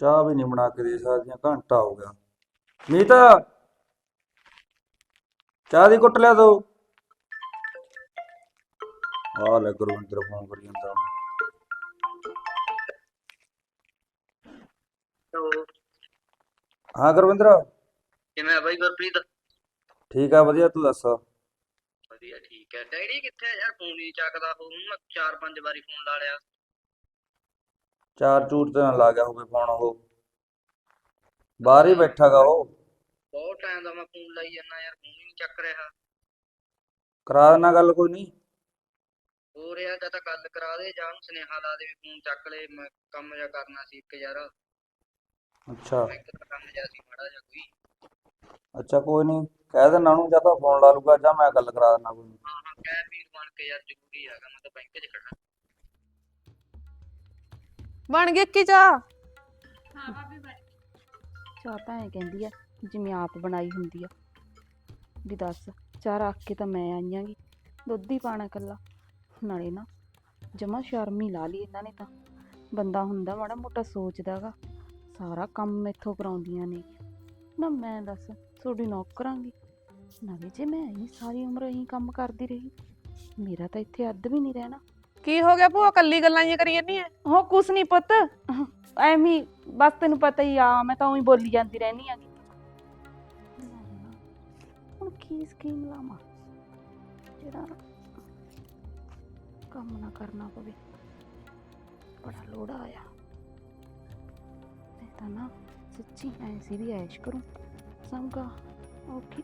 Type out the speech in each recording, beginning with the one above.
ਚਾਹ ਵੀ ਨਹੀਂ ਬਣਾ ਕੇ ਦੇ ਸਕਦੀਆਂ ਘੰਟਾ ਹੋ ਗਿਆ। ਮੀਤ ਚਾਹ ਦੀ ਕੁੱਟ ਲਿਆ ਦੋ ਆ ਲੈ ਗੁਰਵਿੰਦਰ ਫੋਨ ਕਰੀ ਜਾਂਦਾ। ਹਾਂ ਗੁਰਵਿੰਦਰ। ਕਿਵੇਂ ਆ ਬਾਈ ਗੁਰਪ੍ਰੀਤ? ਠੀਕ ਆ ਵਧੀਆ ਤੂੰ ਦੱਸ? ਵਧੀਆ ਠੀਕ ਹੈ। ਡੈਡੀ ਕਿੱਥੇ ਆ ਯਾਰ? ਫੋਨ ਨਹੀਂ ਚੱਕਦਾ ਉਹ ਮੈਂ ਚਾਰ ਪੰਜ ਵਾਰੀ ਫੋਨ ਲਾ ਲਿਆ। ਚਾਰ ਚੂਰ ਤੇ ਨਾ ਲਾ ਗਿਆ ਹੋਵੇ ਫੋਨ ਉਹ। ਬਾਹਰ ਹੀ ਬੈਠਾਗਾ ਉਹ। ਬਹੁਤ ਟਾਈਮ ਦਾ ਮੈਂ ਫੋਨ ਲਾਈ ਜਾਂਦਾ ਯਾਰ ਫੋਨ ਹੀ ਨਹੀਂ ਚੱਕ ਰਿਹਾ। ਕਰਾ ਦੇਣਾ ਗੱਲ ਕੋਈ ਨਹੀਂ। ਹੋ ਰਿਹਾ ਜਾਂ ਤਾਂ ਗੱਲ ਕਰਾ ਦੇ ਜਾਂ ਉਹਨੂੰ ਸੁਨੇਹਾ ਲਾ ਦੇ ਵੀ ਫੋਨ ਚੱਕ ਲੈ ਮੈਂ ਕੰਮ ਜਿਹਾ ਕਰਨਾ ਸੀ ਇੱਕ ਯਾਰ। ਅੱਛਾ। ਮੈਂ ਇੱਕ ਕੰਮ ਜਿਹਾ ਸੀ ਮਾੜਾ ਜਿਹਾ ਕੋਈ। ਅੱਛਾ ਕੋਈ ਨਹੀਂ। ਕਹਿ ਦੇਣਾ ਉਹਨੂੰ ਜਾਂ ਤਾਂ ਫੋਨ ਲਾ ਲੂਗਾ ਜਾਂ ਮੈਂ ਗੱਲ ਕਰਾ ਦੇਣਾ ਕੋਈ। ਨੀ। ਹਾਂ ਹਾਂ ਕਹਿ ਵੀਰ ਬਣ ਕੇ ਯਾਰ ਜ਼ਰੂਰੀ ਹੈਗਾ ਮੈਂ ਤਾਂ ਬੈਂਕ 'ਚ ਖੜਾ ਬਣ ਗਈ ਕੀ ਚਾਹ? ਚਾਹ ਤਾਂ ਐ ਕਹਿੰਦੀ ਆ ਜਿਵੇਂ ਆਪ ਬਣਾਈ ਹੁੰਦੀ ਆ। ਵੀ ਦੱਸ ਚਾਹ ਰੱਖ ਕੇ ਤਾਂ ਮੈਂ ਆਈਆਂਗੀ ਦੁੱਧ ਹੀ ਪਾਣਾ ਕੱਲਾ ਨਾਲੇ ਨਾ ਜਮਾ ਸ਼ਰਮ ਹੀ ਲਾ ਲਈ ਇਹਨਾਂ ਨੇ ਤਾਂ। ਬੰਦਾ ਹੁੰਦਾ ਮਾੜਾ ਮੋਟਾ ਸੋਚਦਾਗਾ ਸਾਰਾ ਕੰਮ ਮੈਥੋਂ ਕਰਾਉਂਦੀਆਂ ਨੇ। ਨਾ ਮੈਂ ਦੱਸ ਤੁਹਾਡੀ ਨੌਕਰਾਂਗੀ ਨਾਲੇ ਜੇ ਮੈਂ ਹੀ ਸਾਰੀ ਉਮਰ ਇਹੀ ਕੰਮ ਕਰਦੀ ਰਹੀ ਮੇਰਾ ਤਾਂ ਇੱਥੇ ਅੱਧ ਵੀ ਨਹੀਂ ਰਹਿਣਾ। ਕੀ ਹੋ ਗਿਆ ਭੂਆ? ਕੱਲੀ ਗੱਲਾਂ ਹੀ ਕਰੀ ਜਾਂਦੀ ਐ? ਹੋ ਕੁਛ ਨਹੀਂ ਪੁੱਤ। ਐਵੇਂ ਹੀ, ਬਸ ਤੈਨੂੰ ਪਤਾ ਹੀ ਆ ਮੈਂ ਤਾਂ ਉਹੀ ਬੋਲੀ ਜਾਂਦੀ ਰਹਿਣੀ ਆ। ਹੁਣ ਕੀ ਸਕੀਮ ਲਾਵਾਂ? ਜਿਹੜਾ ਕੰਮ ਨਾ ਕਰਨਾ ਪਵੇ। ਬੜਾ ਲੋੜਾ ਆਇਆ। ਮੈਂ ਤਾਂ ਨਾ ਸੱਚੀ ਐਸੀ ਵੀ ਐਸ਼ ਕਰੂੰ। ਸਮਝਾ ਓਕੇ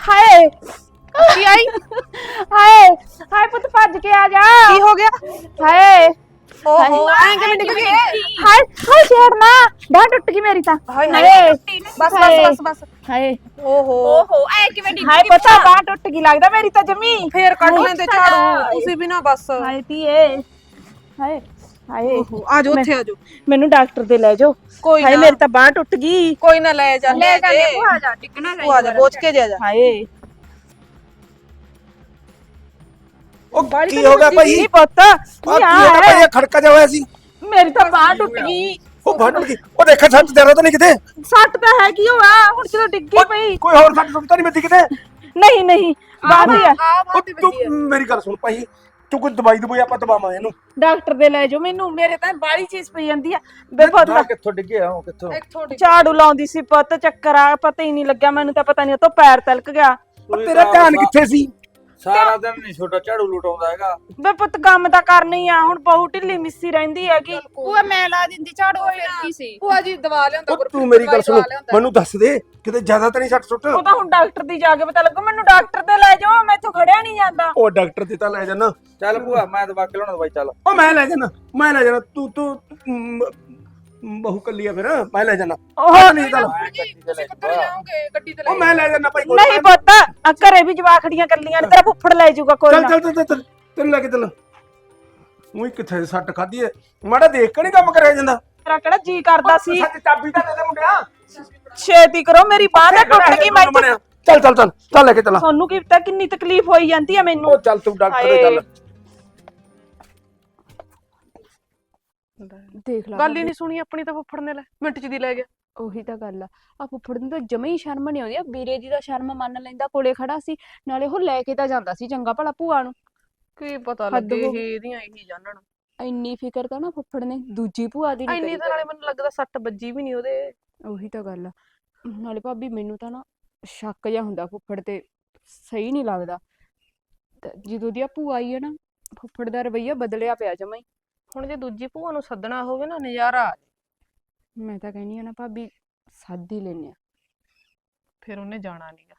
ਹਾਏ! ਆਈ? ਹਾਏ ਹਾਏ ਪੁੱਤ ਭੱਜ ਕੇ ਆ ਜਾ। ਕੀ ਹੋ ਗਿਆ? ਹਾਏ। ਓਹੋ। ਐਂ ਕਿਵੇਂ ਡਿੱਗ ਗਈ? ਹਾਏ ਹਾਏ ਛੇੜਨਾ। ਡਾਂ ਟੁੱਟ ਗਈ ਮੇਰੀ ਤਾਂ। ਹਾਏ ਹਾਏ ਬਸ। ਬਸ ਬਸ ਬਸ। ਹਾਏ। ਓਹੋ। ਓਹੋ ਐ ਕਿਵੇਂ ਡਿੱਗ ਹਾਏ ਪਤਾ ਬਾਹ ਟੁੱਟ ਗਈ ਲੱਗਦਾ ਮੇਰੀ ਤਾਂ ਜਮੀ। ਫੇਰ ਕੱਢ ਲੈਂਦੇ ਝਾੜੂ। ਤੁਸੀਂ ਵੀ ਨਾ ਬਸ। ਹਾਏ ਧੀਏ। ਹਾਏ ਹਾਏ। ਓਹੋ ਆ ਉੱਥੇ ਆ ਮੈਨੂੰ ਡਾਕਟਰ ਦੇ ਲੈ ਜਾਓ। ਕੋਈ ਹਾਏ ਨਾ। ਮੇਰੀ ਤਾਂ ਬਾਹ ਟੁੱਟ ਗਈ। ਕੋਈ ਨਾ ਲੈ ਜਾ। ਲੈ ਜਾ ਭੂਆ ਜਾ ਟਿਕਣਾ ਭੂਆ ਜਾ ਬੋਝ ਕੇ ਜਾ ਜਾ। ਹਾਏ। ਉਹ ਕੀ ਹੋ ਗਿਆ ਭਾਈ? ਨਹੀਂ ਪੁੱਤ ਆ ਕੀ ਕੀ ਹੋ ਗਿਆ ਭਾਈ? ਇਹ ਖੜਕਾ ਜਿਹਾ ਹੋਇਆ ਸੀ। ਮੇਰੀ ਤਾਂ ਬਾਹ ਟੁੱਟ ਗਈ। ਉਹ ਫਟ ਗਈ। ਉਹ ਦੇਖਾ ਸੱਟ ਦੇ ਤਾਂ ਨਹੀਂ ਕਿਤੇ। ਸੱਟ ਤਾਂ ਹੈਗੀ ਹੋਆ ਹੁਣ ਜਦੋਂ ਡਿੱਗੀ ਪਈ। ਕੋਈ ਹੋਰ ਸੱਟ ਸੁੱਟ ਤਾਂ ਨਹੀਂ ਵੱਜੀ ਕਿਤੇ? ਨਹੀਂ ਨਹੀਂ ਬਾਹ ਦੀ ਆ। ਉਹ ਤੂੰ ਮੇਰੀ ਗੱਲ ਸੁਣ ਭਾਈ। ਤੂੰ ਕੋਈ ਦਵਾਈ ਦਵਾਈ ਆਪਾਂ ਦਵਾਵਾਂ ਇਹਨੂੰ। ਡਾਕਟਰ ਦੇ ਲੈ ਜਾਓ ਮੈਨੂੰ ਮੇਰੇ ਤਾਂ ਬਾਹਲੀ ਚੀਜ਼ ਪਈ ਜਾਂਦੀ ਆ। ਬੇ ਪੁੱਤ ਨਾ ਕਿੱਥੋਂ ਡਿੱਗਿਆ ਉਹ ਕਿੱਥੋਂ? ਝਾੜੂ ਲਾਉਂਦੀ ਸੀ ਪੁੱਤ ਚੱਕਰ ਆ ਪਤਾ ਹੀ ਨਹੀਂ ਲੱਗਿਆ ਮੈਨੂੰ ਤਾਂ ਪਤਾ ਨਹੀਂ ਉਹ ਤੋਂ ਪੈਰ ਤਲਕ ਗਿਆ। ਤੇਰਾ ਧਿਆਨ ਕਿੱਥੇ ਸੀ? ਸਾਰਾ ਦਿਨ ਨਹੀਂ ਛੋਟਾ ਝਾੜੂ ਲੁਟਾਉਂਦਾ ਹੈਗਾ। ਬੇ ਪੁੱਤ ਕੰਮ ਤਾਂ ਕਰਨੀ ਆ ਹੁਣ ਬਹੁ ਢਿੱਲੀ ਮਿੱਸੀ ਰਹਿੰਦੀ ਹੈਗੀ। ਭੂਆ ਮੈਂ ਲਾ ਦਿੰਦੀ ਝਾੜੂ ਫਿਰ ਕੀ ਸੀ। ਭੂਆ ਜੀ ਦਵਾ ਲਿਆਉਂਦਾ ਉਹ ਤੂੰ ਮੇਰੀ ਗੱਲ ਸੁਣ ਮੈਨੂੰ ਦੱਸ ਦੇ ਕਿਤੇ ਜ਼ਿਆਦਾ ਤਾਂ ਨਹੀਂ ਸੱਟ ਸੁੱਟ? ਉਹ ਤਾਂ ਹੁਣ ਡਾਕਟਰ ਦੀ ਜਾ ਕੇ ਪਤਾ ਲੱਗੂ ਮੈਨੂੰ ਡਾਕਟਰ ਤੇ ਲੈ ਜਾਓ ਮੈਥੋਂ ਖੜਿਆ ਨਹੀਂ ਜਾਂਦਾ। ਉਹ ਡਾਕਟਰ ਤੇ ਤਾਂ ਲੈ ਜਾਣਾ। ਚੱਲ ਭੂਆ ਮੈਂ ਦਵਾ ਕੇ ਲਾਉਣਾ ਦਵਾਈ ਚੱਲ। ਉਹ ਮੈਂ ਲੈ ਜਾਣਾ ਮੈਂ ਲੈ ਜਾਣਾ ਤੂੰ ਤੂੰ ਮ, ਮ, ਬਹੂ ਕੱਲੀ ਆ ਫਿਰ ਮੈਂ ਲੈ ਜਾਣਾ ਉਹ ਨਹੀਂ ਚੱਲ ਕਿੱਧਰ ਜਾਓਗੇ। ਗੱਡੀ ਤੇ ਉਹ ਮੈਂ ਲੈ ਜਾਣਾ ਭਾਈ ਕੋਈ ਨਹੀਂ ਪੁੱਤ ਆ ਘਰੇ ਵੀ ਜਵਾਖੜੀਆਂ ਕੱਲੀਆਂ ਨੇ ਤੇਰਾ ਫੁੱਫੜ ਲੈ ਜਾਊਗਾ ਕੋਈ ਚੱਲ ਨਾ। ਚੱਲ ਚੱਲ ਤੈਨੂੰ ਲੈ ਕੇ ਚੱਲ। ਉਹੀ ਕਿੱਥੇ ਸੱਟ ਖਾਦੀ ਐ ਮਾੜਾ ਦੇਖ ਕੇ ਨਹੀਂ ਕੰਮ ਕਰਿਆ ਜਾਂਦਾ। ਤੇਰਾ ਕਿਹੜਾ ਜੀ ਕਰਦਾ ਸੀ? ਸੱਚ ਚਾਬੀ ਤਾਂ ਦੇ ਦੇ ਮੁੰਡਿਆ। ਛੇਤੀ ਕਰੋ ਮੇਰੀ ਬਾਹ ਤਾਂ ਟੁੱਟ ਗਈ ਮੈਂ ਚੱਲ ਚੱਲ ਚੱਲ ਚੱਲ ਲੈ ਕੇ ਚੱਲ। ਤੁਹਾਨੂੰ ਕੀ ਪਤਾ ਕਿੰਨੀ ਤਕਲੀਫ ਹੋਈ ਜਾਂਦੀ ਆ ਮੈਨੂੰ। ਉਹ ਚੱਲ ਤੂੰ ਡਾਕਟਰ ਦੇ ਚੱਲ। ਦੇਖ ਲੈ ਗੱਲ ਹੀ ਨਹੀਂ ਸੁਣੀ ਆਪਣੀ ਤਾਂ ਫੁੱਫੜ ਨੇ ਲੈ ਮਿੰਟ ਚ ਦੀ ਲੈ ਗਿਆ। ਉਹੀ ਤਾਂ ਗੱਲ ਆ। ਆ ਫੁੱਫੜ ਨੂੰ ਤਾਂ ਜਮੇ ਹੀ ਸ਼ਰਮ ਨਹੀਂ ਆਉਂਦੀ। ਆ ਵੀਰੇ ਦੀ ਤਾਂ ਸ਼ਰਮ ਮੰਨ ਲੈਂਦਾ ਕੋਲੇ ਖੜਾ ਸੀ ਨਾਲੇ ਉਹ ਲੈ ਕੇ ਤਾਂ ਜਾਂਦਾ ਸੀ ਚੰਗਾ ਭਲਾ ਭੂਆ ਨੂੰ। ਕੀ ਪਤਾ ਹੱਦ ਲੱਗੇ ਹੋ ਇਹ ਇਹਦੀਆਂ ਇਹੀ ਜਾਣਨ। ਇੰਨੀ ਫਿਕਰ ਤਾਂ ਨਾ ਫੁੱਫੜ ਨੇ ਦੂਜੀ ਭੂਆ ਦੀ ਨਹੀਂ ਇੰਨੀ ਤਾਂ ਨਾਲੇ ਮੈਨੂੰ ਲੱਗਦਾ ਸੱਟ ਵੱਜੀ ਵੀ ਨਹੀਂ ਉਹਦੇ। ਉਹੀ ਤਾਂ ਗੱਲ ਆ। ਨਾਲੇ ਭਾਬੀ ਮੈਨੂੰ ਤਾਂ ਨਾ ਸ਼ੱਕ ਜਿਹਾ ਹੁੰਦਾ ਫੁੱਫੜ ਤੇ ਸਹੀ ਨਹੀਂ ਲੱਗਦਾ। ਤੇ ਜਦੋਂ ਦੀ ਆ ਭੂਆ ਆਈ ਹੈ ਨਾ ਫੁੱਫੜ ਦਾ ਰਵਈਆ ਬਦਲਿਆ ਪਿਆ ਜਮਾ ਹੀ। ਹੁਣ ਜੇ ਦੂਜੀ ਭੂਆ ਨੂੰ ਸੱਦਣਾ ਹੋਵੇ ਨਾ ਨਜ਼ਾਰਾ ਆ ਜਾਏ। ਮੈਂ ਤਾਂ ਕਹਿੰਦੀ ਆ ਨਾ ਭਾਬੀ ਸੱਦ ਹੀ ਲੈਨੇ ਆ ਫਿਰ ਉਹਨੇ ਜਾਣਾ ਨਹੀਂਗਾ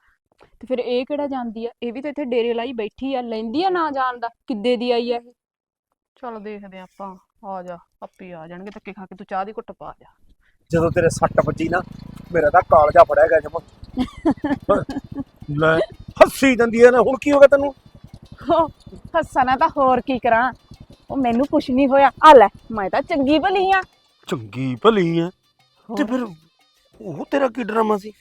ਤੇ ਫਿਰ ਇਹ ਕਿਹੜਾ ਜਾਂਦੀ ਆ? ਇਹ ਵੀ ਤਾਂ ਇੱਥੇ ਡੇਰੇ ਲਾਈ ਬੈਠੀ ਆ ਲੈਂਦੀ ਆ ਨਾ ਜਾਣ ਦਾ? ਕਿੱਦੇ ਦੀ ਆਈ ਆ ਇਹ? ਚਲ ਦੇਖਦੇ ਆਂ ਆਪਾਂ ਆ ਜਾ ਆਪੇ ਆ ਜਾਣਗੇ ਧੱਕੇ ਖਾ ਕੇ ਤੂੰ ਚਾਹ ਦੀ ਘੁੱਟ ਪਾ ਜਾ। ਜਦੋਂ ਤੇਰੇ ਸੱਟ ਵੱਜੀ ਨਾ ਮੇਰਾ ਤਾਂ ਕਾਲਜਾ ਫੜਿਆ ਗਿਆ ਜਮਾ। ਲੈ ਹੱਸੀ ਜਾਂਦੀ ਐ ਨਾ ਹੁਣ ਕੀ ਹੋ ਗਿਆ ਤੈਨੂੰ? ਹੱਸਣਾ ਤਾਂ ਹੋਰ ਕੀ ਕਰਾਂ। ਉਹ ਮੈਨੂੰ ਕੁਛ ਨਹੀਂ ਹੋਇਆ। ਆ ਲੈ ਮੈਂ ਤਾਂ ਚੰਗੀ ਭਲੀ ਆ। ਚੰਗੀ ਭਲੀ ਐ ਤੇ ਫਿਰ ਉਹ ਤੇਰਾ ਕੀ ਡਰਾਮਾ ਸੀ?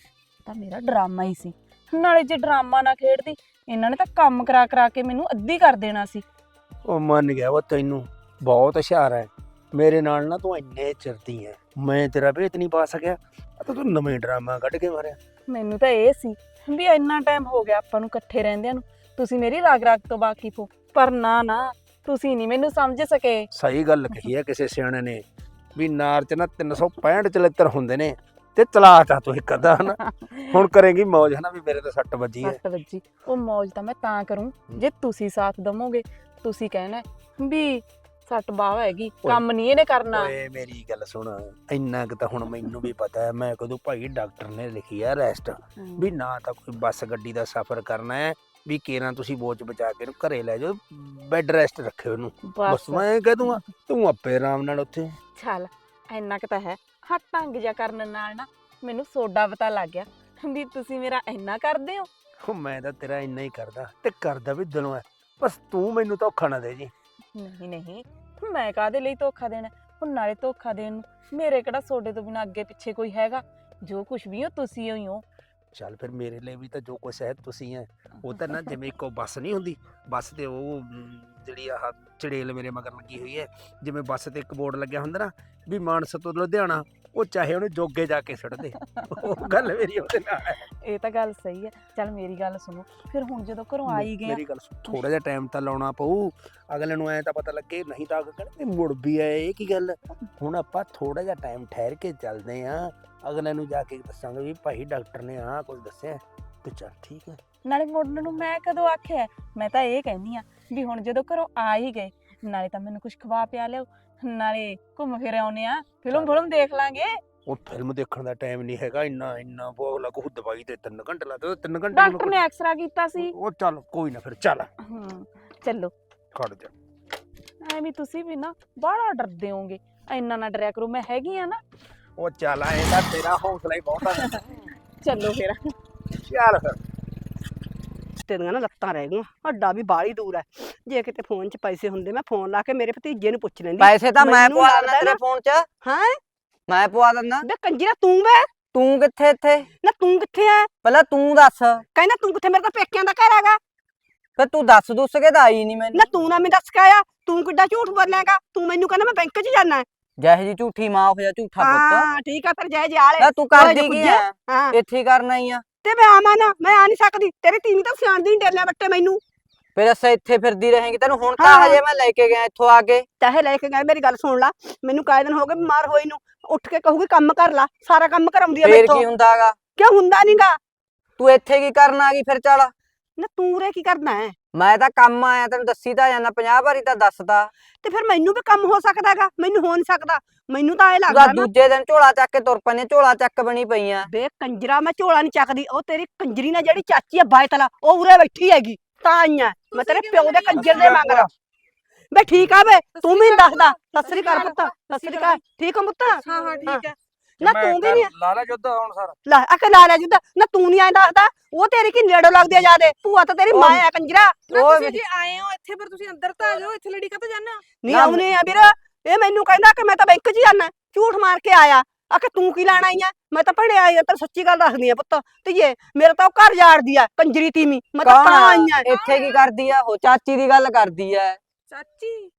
ਤਾਂ ਮੇਰਾ ਡਰਾਮਾ ਹੀ ਸੀ। ਨਾਲੇ ਜੇ ਡਰਾਮਾ ਨਾ ਖੇਡਦੀ ਇਹਨਾਂ ਨੇ ਤਾਂ ਕੰਮ ਕਰਾ ਕਰਾ ਕੇ ਮੈਨੂੰ ਅੱਧੀ ਕਰ ਦੇਣਾ ਸੀ। ਉਹ ਮੰਨ ਗਿਆ ਵਾ ਤੈਨੂੰ ਬਹੁਤ ਹੁਸ਼ਿਆਰ ਹੈ ਮੇਰੇ ਨਾਲ ਨਾ ਤੂੰ ਇੰਨੇ ਚਿਰਦੀ ਐ। ਮੈਂ ਤੇਰਾ ਭੇਤ ਨਹੀਂ ਪਾ ਸਕਿਆ। ਆ ਤਾਂ ਤੂੰ ਨਵੇਂ ਡਰਾਮਾ ਕੱਢ ਕੇ ਮਾਰਿਆ। ਮੈਨੂੰ ਤਾਂ ਇਹ ਸੀ ਵੀ ਇੰਨਾ ਟਾਈਮ ਹੋ ਗਿਆ ਆਪਾਂ ਨੂੰ ਇਕੱਠੇ ਰਹਿੰਦਿਆਂ ਨੂੰ। ਤੁਸੀਂ ਮੇਰੀ ਰਾਗ ਰਾਗ ਤੋਂ ਵਾਕਿਫ ਹੋ ਪਰ ਨਾ ਨਾ। ਤੁਸੀਂ ਨਹੀਂ ਮੈਨੂੰ ਸਮਝ ਸਕੇ। ਸਹੀ ਗੱਲ ਕਹੀ ਹੈ ਕਿਸੇ ਸਿਆਣੇ ਨੇ ਵੀ ਨਾਰ ਚ ਨਾ 365 ਚਲਿੱਤਰ ਹੁੰਦੇ ਨੇ ਤੇ ਚਲਾ ਤਾ ਇੱਕ ਅੱਧਾ ਹਨਾ? ਹੁਣ ਕਰੇਗੀ ਮੌਜ ਹਨਾ ਵੀ ਮੇਰੇ ਤੇ ਸੱਟ ਵੱਜੀ ਹੈ। ਸੱਤ ਵੱਜੀ। ਉਹ ਮौज ਤਾਂ ਮੈਂ ਤਾਂ ਕਰੂੰ ਜੇ ਤੁਸੀਂ ਸਾਥ ਦਵੋਗੇ ਤੁਸੀਂ ਕਹਿਣਾ ਵੀ ਸੱਟ ਬਾਹ ਹੈਗੀ ਕੰਮ ਨਹੀਂ ਇਹਨੇ ਕਰਨਾ। ਓਏ ਮੇਰੀ ਗੱਲ ਸੁਣ ਇੰਨਾ ਕਿ ਤਾਂ ਹੁਣ ਮੈਨੂੰ ਵੀ ਪਤਾ ਹੈ ਮੈਂ ਕਦੋਂ ਭਾਈ ਡਾਕਟਰ ਨੇ ਲਿਖੀ ਆ ਰੈਸਟ ਵੀ ਨਾ ਤਾਂ ਕੋਈ ਬੱਸ ਗੱਡੀ ਦਾ ਸਫ਼ਰ ਕਰਨਾ ਹੈ ਵੀ ਕੇਰਾਂ ਤੁਸੀਂ ਬੋਝ ਬਚਾ ਕੇ ਇਹਨੂੰ ਘਰੇ ਲੈ ਜਾਓ ਬੈੱਡ ਰੈਸਟ ਰੱਖਿਓ ਇਹਨੂੰ। ਬਸ। ਮੈਂ ਕਹਿ ਦੂੰਗਾ ਤੂੰ ਆਪੇ ਆਰਾਮ ਨਾਲ ਉੱਥੇ। ਚੱਲ ਇੰਨਾ ਕੁ ਤਾਂ ਹੈ। ਹਾਂ ਢੰਗ ਜਿਹਾ ਕਰਨ ਨਾਲ ਨਾ ਮੈਨੂੰ ਸੋਡਾ ਪਤਾ ਲੱਗ ਗਿਆ ਵੀ ਤੁਸੀਂ ਮੇਰਾ ਇੰਨਾ ਕਰਦੇ ਹੋ। ਉਹ ਮੈਂ ਤਾਂ ਤੇਰਾ ਇੰਨਾ ਹੀ ਕਰਦਾ ਤੇ ਕਰਦਾ ਵੀ ਦਿਲੋਂ ਹੈ ਬਸ ਤੂੰ ਮੈਨੂੰ ਧੋਖਾ ਨਾ ਦੇ ਜੀ। ਨਹੀਂ ਨਹੀਂ ਮੈਂ ਕਾਦੇ ਲਈ ਧੋਖਾ ਦੇਣਾ? ਉਹ ਨਾਲੇ ਧੋਖਾ ਦੇਣ ਨੂੰ ਮੇਰੇ ਕਿਹੜਾ ਸੋਡੇ ਤੋਂ ਬਿਨਾ ਅੱਗੇ ਪਿੱਛੇ ਕੋਈ ਹੈਗਾ? ਜੋ ਕੁਝ ਵੀ ਹੋ ਤੁਸੀਂ ਹੀ ਹੋ। ਚੱਲ ਫਿਰ ਮੇਰੇ ਲਈ ਵੀ ਤਾਂ ਜੋ ਕੁਛ ਹੈ ਤੁਸੀਂ ਹੈ। ਉਹ ਤਾਂ ਨਾ ਜਿਵੇਂ ਇੱਕੋ ਬੱਸ ਨਹੀਂ ਹੁੰਦੀ ਬੱਸ ਤੇ ਉਹ ਮ, ਜਿਹੜੀ ਆਹ ਚੜੇਲ ਮੇਰੇ ਮਗਰ ਲੱਗੀ ਹੋਈ ਹੈ ਜਿਵੇਂ ਬੱਸ ਤੇ ਇੱਕ ਬੋਰਡ ਲੱਗਿਆ ਹੁੰਦਾ ਨਾ ਵੀ ਮਾਨਸਾ ਤੋਂ ਲੁਧਿਆਣਾ ਉਹ ਚਾਹੇ ਉਹਨੂੰ ਜੋਗੇ ਜਾ ਕੇ ਛੱਡ ਦੇ। ਉਹ ਗੱਲ ਮੇਰੀ ਉਹਦੇ ਨਾਲ ਹੈ। ਇਹ ਤਾਂ ਗੱਲ ਸਹੀ ਹੈ। ਚੱਲ ਮੇਰੀ ਗੱਲ ਸੁਣੋ। ਫਿਰ ਹੁਣ ਜਦੋਂ ਘਰੋਂ ਆ ਹੀ ਗਏ ਆ, ਮੇਰੀ ਗੱਲ ਥੋੜਾ ਜਿਹਾ ਟਾਈਮ ਤਾਂ ਲਾਉਣਾ ਪਊ। ਅਗਲੇ ਨੂੰ ਐ ਤਾਂ ਪਤਾ ਲੱਗੇ ਨਹੀਂ ਤਾਂ ਅਗਲੇ ਕਹਿੰਦੇ ਮੁੜ ਵੀ ਆਏ ਇਹ ਕੀ ਗੱਲ? ਹੁਣ ਆਪਾਂ ਥੋੜਾ ਜਿਹਾ ਟਾਈਮ ਠਹਿਰ ਕੇ ਚੱਲਦੇ ਆਂ ਅਗਲੇ ਨੂੰ ਜਾ ਕੇ ਦੱਸਾਂਗੇ ਵੀ ਭਾਈ ਡਾਕਟਰ ਨੇ ਆਹ ਕੁਝ ਦੱਸਿਆ ਤੇ ਚੱਲ ਠੀਕ ਹੈ। ਨਾਲੇ ਮੁੜਨ ਨੂੰ ਮੈਂ ਕਦੋਂ ਆਖਿਆ ਮੈਂ ਤਾਂ ਇਹ ਕਹਿੰਦੀ ਆ ਵੀ ਹੁਣ ਜਦੋਂ ਘਰੋਂ ਆ ਹੀ ਗਏ ਨਾਲੇ ਤਾਂ ਮੈਨੂੰ ਕੁਝ ਖਵਾ ਪਿਆ ਲਿਓ ਨਾਲੇ ਘੁੰਮ ਫਿਰ ਆਉਨੇ ਆ ਫਿਲਮ ਫਿਲਮ ਦੇਖ ਲਾਂਗੇ। ਉਹ ਫਿਲਮ ਦੇਖਣ ਦਾ ਟਾਈਮ ਨਹੀਂ ਹੈਗਾ ਇੰਨਾ ਇੰਨਾ ਬਹੁਤ ਲੱਗੂ ਦਵਾਈ ਤੇ 3 ਘੰਟੇ ਲੱਗਦੇ 3 ਘੰਟੇ ਡਾਕਟਰ ਨੇ ਐਕਸਰਾ ਕੀਤਾ ਸੀ। ਉਹ ਚੱਲ ਕੋਈ ਨਾ ਫਿਰ ਚੱਲ। ਹੂੰ ਚੱਲੋ। ਖੜ ਜਾ ਐਵੇਂ ਤੁਸੀਂ ਵੀ ਨਾ ਬੜਾ ਡਰਦੇ ਹੋਗੇ ਇੰਨਾ ਨਾ ਡਰਿਆ ਕਰੋ ਮੈਂ ਹੈਗੀ ਆ ਨਾ। ਉਹ ਚੱਲ ਇਹਦਾ ਤੇਰਾ ਹੌਸਲਾ ਹੀ ਬਹੁਤ ਆ ਚੱਲੋ ਫਿਰ। ਚੱਲ ਫਿਰ। ਤੇਰੀਆਂ ਨਾ ਲੱਤਾਂ ਰਹਿ ਗਈਆਂ ਅੱਡਾ ਵੀ ਬਾਹਲੀ ਦੂਰ ਹੈ ਜੇ ਕਿਤੇ ਫੋਨ 'ਚ ਪੈਸੇ ਹੁੰਦੇ ਮੈਂ ਫੋਨ ਲਾ ਕੇ ਮੇਰੇ ਭਤੀਜੇ ਨੂੰ ਪੁੱਛ ਲੈਂਦੀ। ਪੈਸੇ ਤਾਂ ਮੈਂ ਮੈਨੂੰ ਪਵਾ ਲੱਗਦਾ ਦਿੰਦਾ ਤੇਰੇ ਨਾ- ਫੋਨ 'ਚ। ਹਾਂ? ਮੈਂ ਪਵਾ ਦਿੰਦਾ। ਬੇ ਕੰਜਰਾ ਤੂੰ ਵੇ? ਤੂੰ ਕਿੱਥੇ ਇੱਥੇ? ਨਾ ਤੂੰ ਕਿੱਥੇ ਐ? ਪਹਿਲਾਂ ਤੂੰ ਦੱਸ। ਕਹਿੰਦਾ ਤੂੰ ਕਿੱਥੇ ਮੇਰੇ ਤਾਂ ਪੇਕਿਆਂ ਦਾ ਘਰ ਹੈਗਾ। ਫਿਰ ਤੂੰ ਦੱਸ ਦੁੱਸ ਕੇ ਤਾਂ ਆਈ ਨਹੀਂ ਮੈਨੂੰ। ਨਾ ਤੂੰ ਨਾ ਮੈਂ ਦੱਸ ਕੇ ਆਇਆ। ਤੂੰ ਕਿੱਡਾ ਝੂਠ ਬੋਲੇਗਾ। ਤੂੰ ਮੈਨੂੰ ਕਹਿੰਦਾ ਮੈਂ ਬੈਂਕ 'ਚ ਜਾਣਾ। ਜਿਹੇ ਜੀ ਝੂਠੀ ਮਾਂ ਹੋਇਆ ਝੂਠਾ ਪੁੱਤ। ਹਾਂ ਠੀਕ ਆ ਫਿਰ ਜੈ ਜਾਲੇ ਨਾ ਤੂੰ ਕਰਦੀ ਕੀ। ਆ ਹਾਂ। ਇੱਥੇ ਹੀ ਕਰਨਾ ਹੀ ਆ। ਤੇ ਮੈਂ ਆਵਾਂ ਨਾ ਮੈਂ ਆ ਨਹੀਂ ਸਕਦੀ। ਤੇਰੀ ਤੀਵੀਂ ਤਾਂ ਸਿਆਣਦੀ ਨਹੀਂ ਡੇਲਿਆਂ ਬੱਟੇ ਮੈਨੂੰ। ਫਿਰ ਅਸਾਂ ਇੱਥੇ ਫਿਰਦੀ ਰਹੇਂਗੀ। ਤੈਨੂੰ ਹੁਣ ਤਾਂ ਹਾਂ। ਹਜੇ ਮੈਂ ਲੈ ਕੇ ਗਿਆ ਇੱਥੋਂ ਆ ਕੇ। ਚਾਹੇ ਲੈ ਕੇ ਗਏ ਮੇਰੀ ਗੱਲ ਸੁਣ ਲਾ। ਮੈਨੂੰ ਕਾਇ ਦਿਨ ਹੋ ਗਏ ਬਿਮਾਰ ਹੋਈ ਨੂੰ। ਉੱਠ ਕੇ ਕਹੂਗੀ ਕੰਮ ਕਰ ਲਾ। ਸਾਰਾ ਕੰਮ ਕਰਾਉਂਦੀ ਆ ਫੇਰ ਮੈਥੋਂ। ਕੀ ਹੁੰਦਾਗਾ? ਕਿਉਂ ਹੁੰਦਾ ਨਹੀਂਗਾ ਤੂੰ ਇੱਥੇ ਕੀ ਕਰਨ ਆ ਗਈ ਫਿਰ ਚੱਲ। ਨਾ ਤੂੰ ਉਰੇ ਕੀ ਕਰਨਾ ਹੈ? ਮੈਂ ਤਾਂ ਕੰਮ ਆਇਆ ਤੈਨੂੰ ਦੱਸੀ ਤਾਂ ਜਾਂਦਾ 50 ਵਾਰੀ ਤਾਂ ਦੱਸਦਾ। ਤੇ ਫਿਰ ਮੈਨੂੰ ਵੀ ਕੰਮ ਹੋ ਸਕਦਾਗਾ ਮੈਨੂੰ ਹੋ ਨਹੀਂ ਸਕਦਾ। ਮੈਨੂੰ ਤਾਂ ਐ ਤੂੰ ਲੱਗਦਾ ਨਾ ਦੂਜੇ ਦਿਨ ਝੋਲਾ ਚੱਕ ਕੇ ਤੁਰ ਪੈਨੇ ਝੋਲਾ ਚੱਕ ਬਣੀ ਪਈ ਆ। ਬੇ ਕੰਜਰਾ ਮੈਂ ਝੋਲਾ ਨਹੀਂ ਚੱਕਦੀ। ਉਹ ਤੇਰੀ ਕੰਜਰੀ ਨਾਲ ਜਿਹੜੀ ਚਾਚੀ ਆ ਬਾਇਤਲਾ ਉਹ ਉਰੇ ਬੈਠੀ ਹੈਗੀ। ਤਾਂ ਆਈਆਂ ਮੈਂ ਤੇਰੇ ਪਿਓ ਦੇ ਕੰਜਰ ਦੇ ਮੰਗ ਬੇ ਠੀਕ ਆ ਬੇ। ਤੂੰ ਵੀ ਨੀ ਦੱਸਦਾ। ਸਤਿ ਸ੍ਰੀ ਅਕਾਲ ਪੁੱਤ। ਸਤਿ ਸ੍ਰੀ ਅਕਾਲ। ਠੀਕ ਹੋ ਪੁੱਤ? ਹਾਂ ਹਾਂ ਠੀਕ ਹੈ ਨਾ ਤੂੰ ਵੀ ਨਹੀਂ ਲਾਲਾ ਜੁੱਧ ਹੁਣ ਸਰ। ਲੈ ਅਕੇ ਲਾ ਲੈ ਜੁੱਦ ਨਾ ਤੂੰ ਨਹੀਂ ਆਇਆ ਦੱਸਦਾ ਉਹ ਤੇਰੀ ਕੀ ਨੇੜੋ ਲੱਗਦੀ ਆ ਜਿਆਦੇ? ਭੂਆ ਤਾਂ ਤੇਰੀ ਮਾਂ ਆ ਕੰਜਰਾ। ਨਾ ਤੁਸੀਂ ਜੇ ਆਏ ਹੋ ਇੱਥੇ ਫਿਰ ਤੁਸੀਂ ਅੰਦਰ ਤਾਂ ਆ ਜਾਓ ਇੱਥੇ ਲੜੀ ਕਾਹਤੋਂ ਜਾਣਾ ਨਹੀਂ ਨਾ, ਆਉਨੇ ਆ ਵੀਰ। ਇਹ ਮੈਨੂੰ ਕਹਿੰਦਾ ਕਿ ਮੈਂ ਤਾਂ ਬੈਂਕ 'ਚ ਜਾਣਾ ਝੂਠ ਮਾਰ ਕੇ ਆਇਆ। ਆਖੇ ਤੂੰ ਕੀ ਲੈਣ ਆਈ ਆ? ਮੈਂ ਤਾਂ ਪੜਿਆ ਆਈ ਆ ਤਾਂ ਸੱਚੀ ਗੱਲ ਦੱਸਦੀ ਆ ਪੁੱਤ। ਧੀਏ ਮੇਰਾ ਤਾਂ ਉਹ ਘਰ ਜਾੜਦੀ ਆ ਕੰਜਰੀ ਤੀਵੀਂ। ਮੈਂ ਤਾਂ ਕੌਣ? ਆ? ਆਈ ਆ। ਇੱਥੇ ਕੀ ਕਰਦੀ ਆ? ਉਹ ਚਾਚੀ ਦੀ ਗੱਲ ਕਰਦੀ ਆ। ਚਾਚੀ?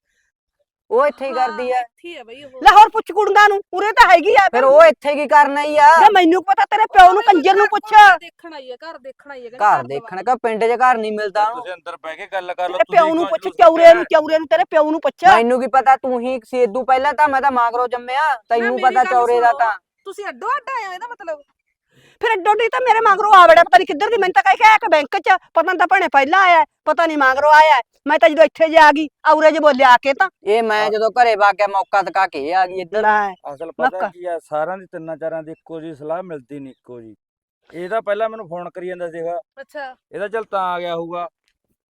ਉਹ ਇੱਥੇ ਹੀ ਕਰਦੀ ਆ। ਇੱਥੇ ਹੈ ਬਈ ਉਹ। ਲੈ ਹੋਰ ਪੁੱਛ ਕੁੜੀਆਂ ਨੂੰ ਉਰੇ ਤਾਂ ਹੈਗੀ ਆ ਫਿਰ ਉਹ ਇੱਥੇ ਕੀ ਕਰਨਾ ਹੀ ਆ? ਜੇ ਮੈਨੂੰ ਪਤਾ ਤੇਰੇ ਪਿਓ ਨੂੰ ਕੰਜਰ ਨੂੰ ਪੁੱਛ। ਘਰ ਦੇਖਣ ਆਈ ਹੈ ਘਰ ਦੇਖਣ ਆਈ ਕਹਿੰਦੀ ਘਰ। ਦੇਖਣ ਕਾ ਪਿੰਡ 'ਚ ਘਰ ਨਹੀਂ ਮਿਲਦਾ। ਤੁਸੀਂ ਅੰਦਰ ਬਹਿ ਕੇ ਗੱਲ ਕਰ ਲਓ ਤੇਰੇ ਪਿਓ ਨੂੰ ਪੁੱਛ ਚੌਰੇ ਨੂੰ ਚੌਰੇ ਨੂੰ ਤੇਰੇ ਪਿਓ ਨੂੰ ਪੁੱਛ। ਮੈਨੂੰ ਕੀ ਪਤਾ ਤੂੰ ਹੀ ਸੀ ਇਦੋਂ ਪਹਿਲਾਂ ਤਾਂ ਮੈਂ ਤਾਂ ਮਾਗਰੋ ਜੰਮਿਆ ਤੈਨੂੰ ਪਤਾ ਚੌਰੇ ਦਾ। ਤਾਂ। ਤੁਸੀਂ ਅੱਡੋ ਅੱਡ ਆਏ ਹੋ ਇਹਦਾ ਮਤਲਬ। ਫਿਰ ਅੱਡੋ ਅੱਡੀ ਤਾਂ ਮੇਰੇ ਮਗਰੋਂ ਆ ਵੜਿਆ ਪਤਾ ਨਹੀਂ ਕਿੱਧਰ ਦੀ ਮੈਨੂੰ ਤਾਂ ਕਹਿ ਕੇ ਆਇਆ ਕਿ ਬੈਂਕ 'ਚ ਪਤਾ ਨਹੀਂ ਤਾਂ ਭਣੇ ਪਹਿਲਾਂ ਆਇਆ ਪਤਾ ਨਹੀਂ ਮਗਰੋਂ ਆਇਆ। ਮੈਂ ਤਾਂ ਜਦੋਂ ਇੱਥੇ ਜਾ ਗਈ ਔਰੇ ਜੇ ਬੋਲਿਆ ਆ ਕੇ ਤਾਂ। ਇਹ ਮੈਂ ਜਦੋਂ ਘਰੇ ਵਾ ਕੇ ਮੌਕਾ ਦਿਖਾ ਕੇ ਆ ਗਈ ਇੱਧਰ। ਲੈ ਅਸਲ ਮੱਕਾ। ਪਤਾ ਕੀ ਆ ਸਾਰਿਆਂ ਦੀ ਤਿੰਨਾਂ ਚਾਰਾਂ ਦੀ ਇੱਕੋ ਜੀ ਸਲਾਹ ਮਿਲਦੀ ਨਹੀਂ ਇੱਕੋ ਜੀ ਇਹ ਤਾਂ ਪਹਿਲਾਂ ਮੈਨੂੰ ਫੋਨ ਕਰੀ ਜਾਂਦਾ ਸੀਗਾ। ਅੱਛਾ। ਇਹਦਾ ਚੱਲ ਤਾਂ ਆ ਗਿਆ ਹੋਊਗਾ।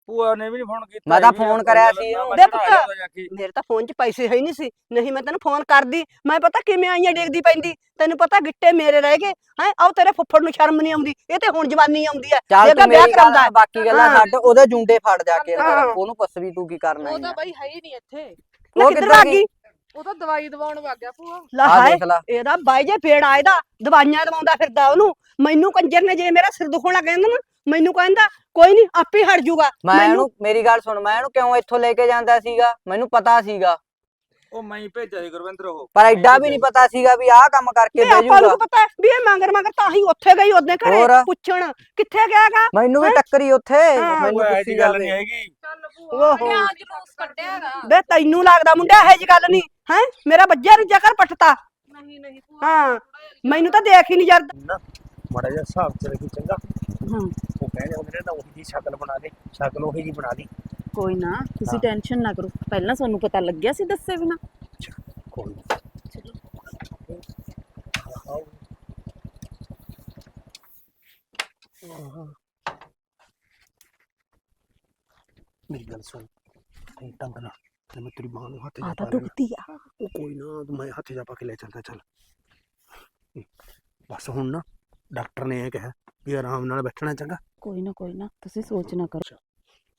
ਭੂਆ ਨੇ ਵੀ ਨਹੀਂ ਫੋਨ ਕੀਤਾ ਮੈਂ ਤਾਂ ਫੋਨ ਕਰਿਆ ਕਰ ਸੀ। ਮੈਂ ਦੇ ਪੁੱਤ। ਲਿਆਉਂਦਾ ਜਾ ਕੇ। ਮੇਰੇ ਤਾਂ ਫੋਨ 'ਚ ਪੈਸੇ ਹੈ ਹੀ ਨਹੀਂ ਸੀ ਨਹੀਂ ਮੈਂ ਤੈਨੂੰ ਫੋਨ ਕਰਦੀ ਮੈਂ ਪਤਾ ਕਿਵੇਂ ਆਈਆਂ ਡੇਗਦੀ ਪੈਂਦੀ ਤੈਨੂੰ ਪਤਾ ਗਿੱਟੇ ਮੇਰੇ ਰਹਿ ਗਏ ਹੈ ਆਓ ਤੇਰੇ ਫੁੱਫੜ ਨੂੰ ਸ਼ਰਮ ਨਹੀਂ ਆਉਂਦੀ ਇਹ ਤੇ ਹੁਣ ਜਵਾਨੀ ਆਉਂਦੀ ਹੈ ਚੱਲ ਇਹਦਾ ਤੂੰ ਵਿਆਹ ਮੇਰੀ ਗੱਲ ਕਰਾਉਂਦਾ ਹੈ। ਬਾਕੀ ਗੱਲਾਂ। ਛੱਡ ਉਹਦੇ ਜੁੰਡੇ ਫੜ ਜਾ ਕੇ ਹਾਂ। ਉਹਨੂੰ ਪੁੱਛ ਵੀ ਤੂੰ ਕੀ ਕਰਨਾ ਉਹ ਤਾਂ ਹੈ ਬਾਈ ਹੈ ਹੀ ਨਹੀਂ ਇੱਥੇ ਉਹ ਕਿੱਧਰ ਕਿੱਧਰ ਆ ਗਈ? ਗਈ ਉਹ ਤਾਂ ਦਵਾਈ ਦਵਾਉਣ ਵਗ ਗਿਆ ਭੂਆ ਲੈ ਆ ਹਾਏ ਦੇਖ ਲੈ ਇਹਦਾ ਬਾਈ ਜੇ ਫੇੜ ਆਇਦਾ ਦਵਾਈਆਂ ਦਵਾਉਂਦਾ ਫਿਰਦਾ ਉਹਨੂੰ ਮੈਨੂੰ ਕੰਜਰ ਨੇ ਜੇ ਮੇਰਾ ਸਿਰ ਦੁਖਣ ਲੱਗ ਜਾਂਦਾ ਨਾ ਮੈਨੂੰ ਕਹਿੰਦਾ ਕੋਈ ਨਹੀਂ ਆਪੇ ਹਟ ਜਾਊਗਾ ਮੈਂ ਮੈਨੂੰ ਇਹਨੂੰ ਮੇਰੀ ਗੱਲ ਸੁਣ ਮੈਂ ਇਹਨੂੰ ਕਿਉਂ ਇੱਥੋਂ ਲੈ ਕੇ ਜਾਂਦਾ ਸੀਗਾ? ਮੈਨੂੰ ਪਤਾ ਸੀਗਾ। ਉਹ ਮੈਂ ਹੀ ਭੇਜਿਆ ਸੀ ਗੁਰਵਿੰਦਰ ਉਹ। ਪਰ ਐਡਾ ਵੀ ਨਹੀਂ ਪਤਾ ਸੀਗਾ ਵੀ ਆਹ ਕੰਮ ਕਰਕੇ ਬਹਿ ਆਪਾਂ ਨੂੰ ਪਤਾ ਵੀ ਇਹ ਮੰਗਰ ਮੰਗਰ ਤਾਂ ਹੀ ਉੱਥੇ ਗਈ ਉਹਦੇ ਘਰੇ? ਪੁੱਛਣ ਕਿੱਥੇ ਗਿਆਗਾ ਮੈਨੂੰ ਵੀ? ਟੱਕਰੀ ਉੱਥੇ ਮੈਨੂੰ ਜਿਹੀ ਗੱਲ ਨਹੀਂ ਹੈਗੀ। ਓਹੋ। ਜਲੂਸ ਕੱਢਿਆਗਾ ਬੇ ਤੈਨੂੰ ਲੱਗਦਾ ਮੁੰਡਾ ਇਹੋ ਜੀ ਗੱਲ ਨਹੀਂ ਹੈ? ਮੇਰਾ ਬੱਜਿਆ ਰੁੱਜਾ ਕਰ ਪੱਟਤਾ। ਨਹੀਂ ਨਹੀਂ ਹਾਂ। ਮੈਨੂੰ ਤਾਂ ਦੇਖ ਹੀ ਨਹੀਂ ਜਰਦਾ। ਮਾੜਾ ਜਿਹਾ ਹਿਸਾਬ ਚ ਰੱਖੀ ਚੰਗਾ। ਹਾਂ। ਉਹ ਕਹਿੰਦੇ ਹੁੰਦੇ ਨੇ ਨਾ ਉਹੀ ਦੀ ਸ਼ਕਲ ਬਣਾ ਦੇ ਸ਼ਕਲ ਉਹੀ ਜੀ ਬਣਾ ਦੀ। ਕੋਈ ਨਾ ਤੁਸੀਂ ਟੈਨਸ਼ਨ ਨਾ ਕਰੋ। ਪਹਿਲਾਂ ਤੁਹਾਨੂੰ ਪਤਾ ਲੱਗਿਆ ਸੀ ਦੱਸੇ ਬਿਨਾ। ਕੋਈ ਮੇਰੀ ਗੱਲ ਸੁਣ। ਇਹ ਢੰਗ ਨਾਲ ਤੇ ਮੈਂ ਤੇਰੀ ਨੂੰ ਹੱਥ ਜਾ ਆ ਪਾ ਤਾਂ। ਦੁਖਦੀ ਆ। ਉਹ ਕੋਈ ਨਾ ਤੂੰ ਮੈਂ ਹੱਥ ਜਾ ਪਾ ਕੇ ਲੈ ਚੱਲਦਾ ਚੱਲ। ਬਸ ਹੁਣ ਨਾ ਡਾਕਟਰ ਨੇ ਇਹ ਕਿਹਾ ਵੀ ਆਰਾਮ ਨਾਲ ਬੈਠਣਾ ਚੰਗਾ। ਕੋਈ ਨਾ ਕੋਈ ਨਾ ਤੁਸੀਂ ਸੋਚ ਨਾ ਕਰੋ।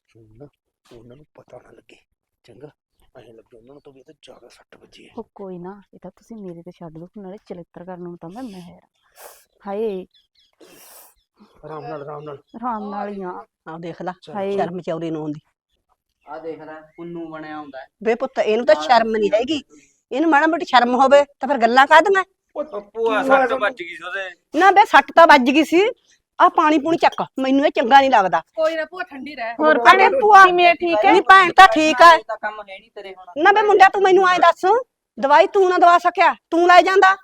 ਸੁਣ ਨਾ ਉਹਨਾਂ ਨੂੰ ਪਤਾ ਨਾ ਲੱਗੇ ਚੰਗਾ। ਐਂ ਲੱਗੇ ਉਹਨਾਂ ਨੂੰ ਤਾਂ ਵੀ ਇਹ ਤਾਂ ਜ਼ਿਆਦਾ ਸੱਟ ਵੱਜੀ ਹੈ। ਉਹ ਕੋਈ ਨਾ ਇਹ ਤਾਂ ਤੁਸੀਂ ਮੇਰੇ ਤੇ ਛੱਡ ਦੋ ਨਾਲੇ ਚਲਿੱਤਰ ਕਰਨ ਨੂੰ ਤਾਂ ਮੈਂ ਮਹਿਰ। ਹਾਏ। ਆਰਾਮ ਨਾਲ ਆਰਾਮ ਨਾਲ। ਆਰਾਮ ਨਾਲ ਹੀ ਆ ਆ ਦੇਖ ਲੈ ਹਾਏ ਸ਼ਰਮ ਚੌਰੀ ਨੂੰ ਆਉਂਦੀ। ਆ ਦੇਖ ਲੈ ਪੁੰਨੂ ਬਣਿਆ ਹੁੰਦਾ। ਵੇ ਪੁੱਤ ਇਹਨੂੰ ਤਾਂ ਸ਼ਰਮ ਨਹੀਂ ਹੈਗੀ। ਇਹਨੂੰ ਮਾੜਾ ਮੋਟੀ ਸ਼ਰਮ ਹੋਵੇ ਤਾਂ ਫਿਰ ਗੱਲਾਂ ਕਾਹਦੀਆਂ? ਉਹ ਭੂਆ ਸੱਟ ਵੱਜ ਗਈ ਸੀ ਉਹਦੇ। ਨਾ ਬੇ ਸੱਟ ਤਾਂ ਵੱਜ ਗਈ ਸੀ। ਆ ਪਾਣੀ ਪੂਣੀ ਚੱਕ ਮੈਨੂੰ ਇਹ ਚੰਗਾ ਨਹੀਂ ਲੱਗਦਾ। ਕੋਈ ਨਾ ਭੂਆ ਠੰਡੀ ਰਹਿ। ਹੋਰ ਭੈਣੇ ਭੂਆ? ਕਿਵੇਂ ਠੀਕ ਹੈ? ਨਹੀਂ ਭੈਣ ਤਾਂ ਠੀਕ ਹੈ ਇਹ ਤਾਂ ਕੰਮ ਹੈ ਨਹੀਂ ਤੇਰੇ ਹੁਣ। ਨਾ ਬੇ ਮੁੰਡਿਆ ਤੂੰ ਮੈਨੂੰ ਐਂ ਦੱਸ। ਦਵਾਈ ਤੂੰ ਨਾ ਦਵਾ ਸਕਿਆ। ਤੂੰ ਲੈ ਜਾਂਦਾ।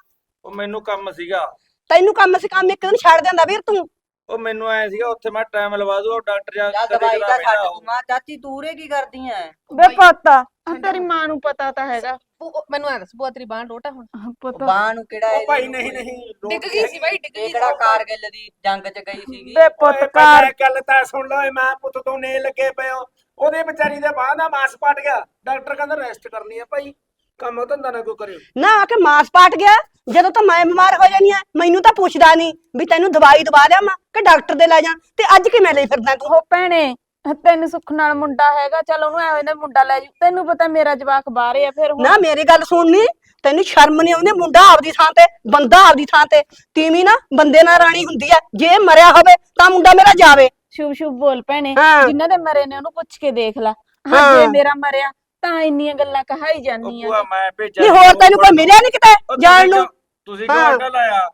ਉਹ ਮੈਨੂੰ ਕੰਮ ਸੀਗਾ। ਤੈਨੂੰ ਕੰਮ ਸੀ ਕੰਮ ਇੱਕ ਦਿਨ ਛੱਡ ਦਿੰਦਾ ਵੀਰ ਤੂੰ। ਉਹ ਮੈਨੂੰ ਐ ਸੀਗਾ ਉੱਥੇ ਮੈਂ ਟਾਈਮ ਲਵਾ ਦੂ ਉਹ ਡਾਕਟਰ ਜਾ ਦਵਾਈ ਬੈਠਾ ਛੱਡ। ਤੂੰ। ਮਾਂ ਚਾਚੀ ਤੂੰ ਰੇ ਕੀ ਕਰਦੀ ਐ? ਬੇ ਪਤਾ। ਤੇਰੀ ਮਾਂ ਨੂੰ ਪਤਾ ਤਾਂ ਹੈਗਾ। ਭੂ- ਮੈਨੂੰ ਐ ਦੱਸ ਭੂਆ ਤੇਰੀ ਬਾਂਹ ਲੋਟਾ ਹੁਣ? ਪਤਾ ਬਾਹ ਨੂੰ ਕਿਹੜਾ ਉਹ ਭਾਈ ਨਹੀਂ ਨਹੀਂ ਡਿੱਗ ਗਈ ਸੀ ਬਾਈ ਡਿੱਗ ਇਹ ਗਈ ਕਿਹੜਾ ਸੀ ਕਾਰਗਿਲ ਦੀ ਜੰਗ ਚ ਗਈ ਸੀਗੀ? ਬੇ ਪੁੱਤ ਕਾਰ ਗੱਲ ਤਾਂ ਸੁਣ ਲਓ ਮਾਂ ਪੁੱਤ ਤੋਂ ਨੇ ਲੱਗੇ ਹੋ ਉਹਦੇ ਵਿਚਾਰੀ ਦੇ ਬਾਹ ਦਾ ਮਾਸ ਪਟ ਗਿਆ। ਡਾਕਟਰ ਕਹਿੰਦਾ ਰੈਸਟ ਕਰਨੀ ਹੈ ਭਾਈ ਕੰਮ ਧੰਦਾ ਨਾ ਕੋਈ ਕਰਿਓ। ਨਾ ਆ ਕੇ ਮਾਸ ਪਾਟ ਗਿਆ ਜਦੋਂ ਤਾਂ ਮੈਂ ਬਿਮਾਰ ਹੋ ਜਾਨੀ ਆ ਮੈਨੂੰ ਤਾਂ ਪੁੱਛਦਾ ਨਹੀਂ ਵੀ ਤੈਨੂੰ ਦਵਾਈ ਦਵਾ ਲਿਆਵਾਂ ਕਿ ਡਾਕਟਰ ਦੇ ਲੈ ਜਾ ਤੇ ਅੱਜ ਕਿਵੇਂ ਲਈ ਫਿਰਦਾ ਤੂੰ? ਉਹ ਭੈਣੇ ਤੈਨੂੰ ਸੁੱਖ ਨਾਲ ਮੁੰਡਾ ਹੈਗਾ ਚਲ ਉਹਨੂੰ ਐਵੇਂ ਨਾ ਮੁੰਡਾ ਲੈ ਜੂ ਤੈਨੂੰ ਪਤਾ ਮੇਰਾ ਜਵਾਕ ਬਾਹਰੇ ਆ ਫਿਰ ਹੁਣ ਨਾ ਮੇਰੀ ਗੱਲ ਸੁਣਨੀ ਤੈਨੂੰ ਸ਼ਰਮ ਨਹੀਂ ਆਉਂਦੀ? ਮੁੰਡਾ ਆਪਦੀ ਥਾਂ ਤੇ ਬੰਦਾ ਆਪਦੀ ਥਾਂ ਤੇ। ਤੀਵੀਂ ਨਾ ਬੰਦੇ ਨਾਲ ਰਾਣੀ ਹੁੰਦੀ ਆ। ਜੇ ਮਰਿਆ ਹੋਵੇ ਤਾਂ ਮੁੰਡਾ ਮੇਰਾ ਜਾਵੇ। ਸ਼ੁਭ ਸ਼ੁਭ ਬੋਲ ਭੈਣੇ ਹਾਂ। ਜਿਨ੍ਹਾਂ ਦੇ ਮਰੇ ਨੇ ਉਹਨੂੰ ਪੁੱਛ ਕੇ ਦੇਖ ਲੈ। ਹਾਂ। ਜੇ ਮੇਰਾ ਮਰਿਆ ਤਾਂ ਇੰਨੀਆਂ ਗੱਲਾਂ ਕਹਾਈ ਜਾਂਦੀਆਂ ਭੂਆ ਮੈਂ ਭੇਜਿਆ ਨਹੀਂ ਹੋਰ ਤੈਨੂੰ ਕੋਈ ਮਿਲਿਆ ਨਹੀਂ ਕਿਤੇ? ਜਾਣ ਨੂੰ? ਤੁਸੀਂ ਕਿਉਂ ਹਾਂ। ਲਾਇਆ?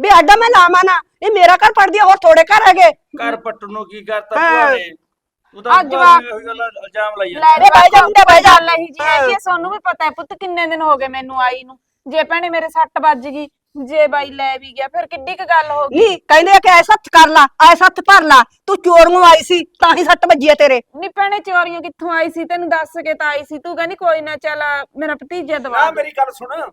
ਵੀ ਆਡਾ ਮੈਂ ਲਾਵਾਂ ਨਾ। ਇਹ ਮੇਰਾ ਘਰ ਪੜਦੀ ਆ ਹੋਰ ਥੋੜੇ ਘਰ ਹੈਗੇ। ਘਰ ਪੱਟਣ ਨੂੰ ਕੀ ਕਰਤਾ ਹਾਂ। ਭੂਆ ਨੇ? ਤਾਂ ਅੱਜ ਭੂਆ ਜਵਾਕ- ਨੇ ਉਹੀ ਗੱਲ ਇਲਜ਼ਾਮ ਲਾਈ ਲੈ ਜਾਂਦੀ ਰੇ ਬਹਿ ਜਾ ਮੁੰਡਾ ਬਹਿ ਜਾ ਗੱਲ ਇਹੀ ਜੀ ਹੈਗੀ ਆ, ਸਾਨੂੰ ਵੀ ਪਤਾ ਹੈ ਪੁੱਤ ਕਿੰਨੇ ਦਿਨ ਹੋ ਗਏ ਮੈਨੂੰ ਆਈ ਨੂੰ। ਜੇ ਭੈਣੇ ਮੇਰੇ ਸੱਟ ਵੱਜ ਗਈ ਜੇ ਬਾਈ ਲੈ ਵੀ ਗਿਆ ਫਿਰ ਕਿੱਡੀ ਕੁ ਗੱਲ ਹੋ ਗਈ? ਨਹੀਂ ਕਹਿੰਦੇ ਆ ਕਿ ਐਸਾ ਹੱਥ ਕਰ ਲਾ ਐਸਾ ਹੱਥ ਭਰ ਲਾ ਤੂੰ ਚੋਰੀਆਂ ਆਈ ਸੀ ਤਾਂ ਹੀ ਸੱਟ ਵੱਜੀ ਆ ਤੇਰੇ। ਨੀ ਭੈਣੇ ਚੋਰੀਆਂ ਕਿੱਥੋਂ ਆਈ ਸੀ? ਤੈਨੂੰ ਦੱਸ ਕੇ ਤਾਂ ਆਈ ਸੀ। ਤੂੰ ਕਹਿੰਦੀ ਕੋਈ ਨਾ ਚੱਲ ਮੇਰਾ ਭਤੀਜਾ ਦਵਾ ਆ ਮੇਰੀ ਗੱਲ ਸੁਣ।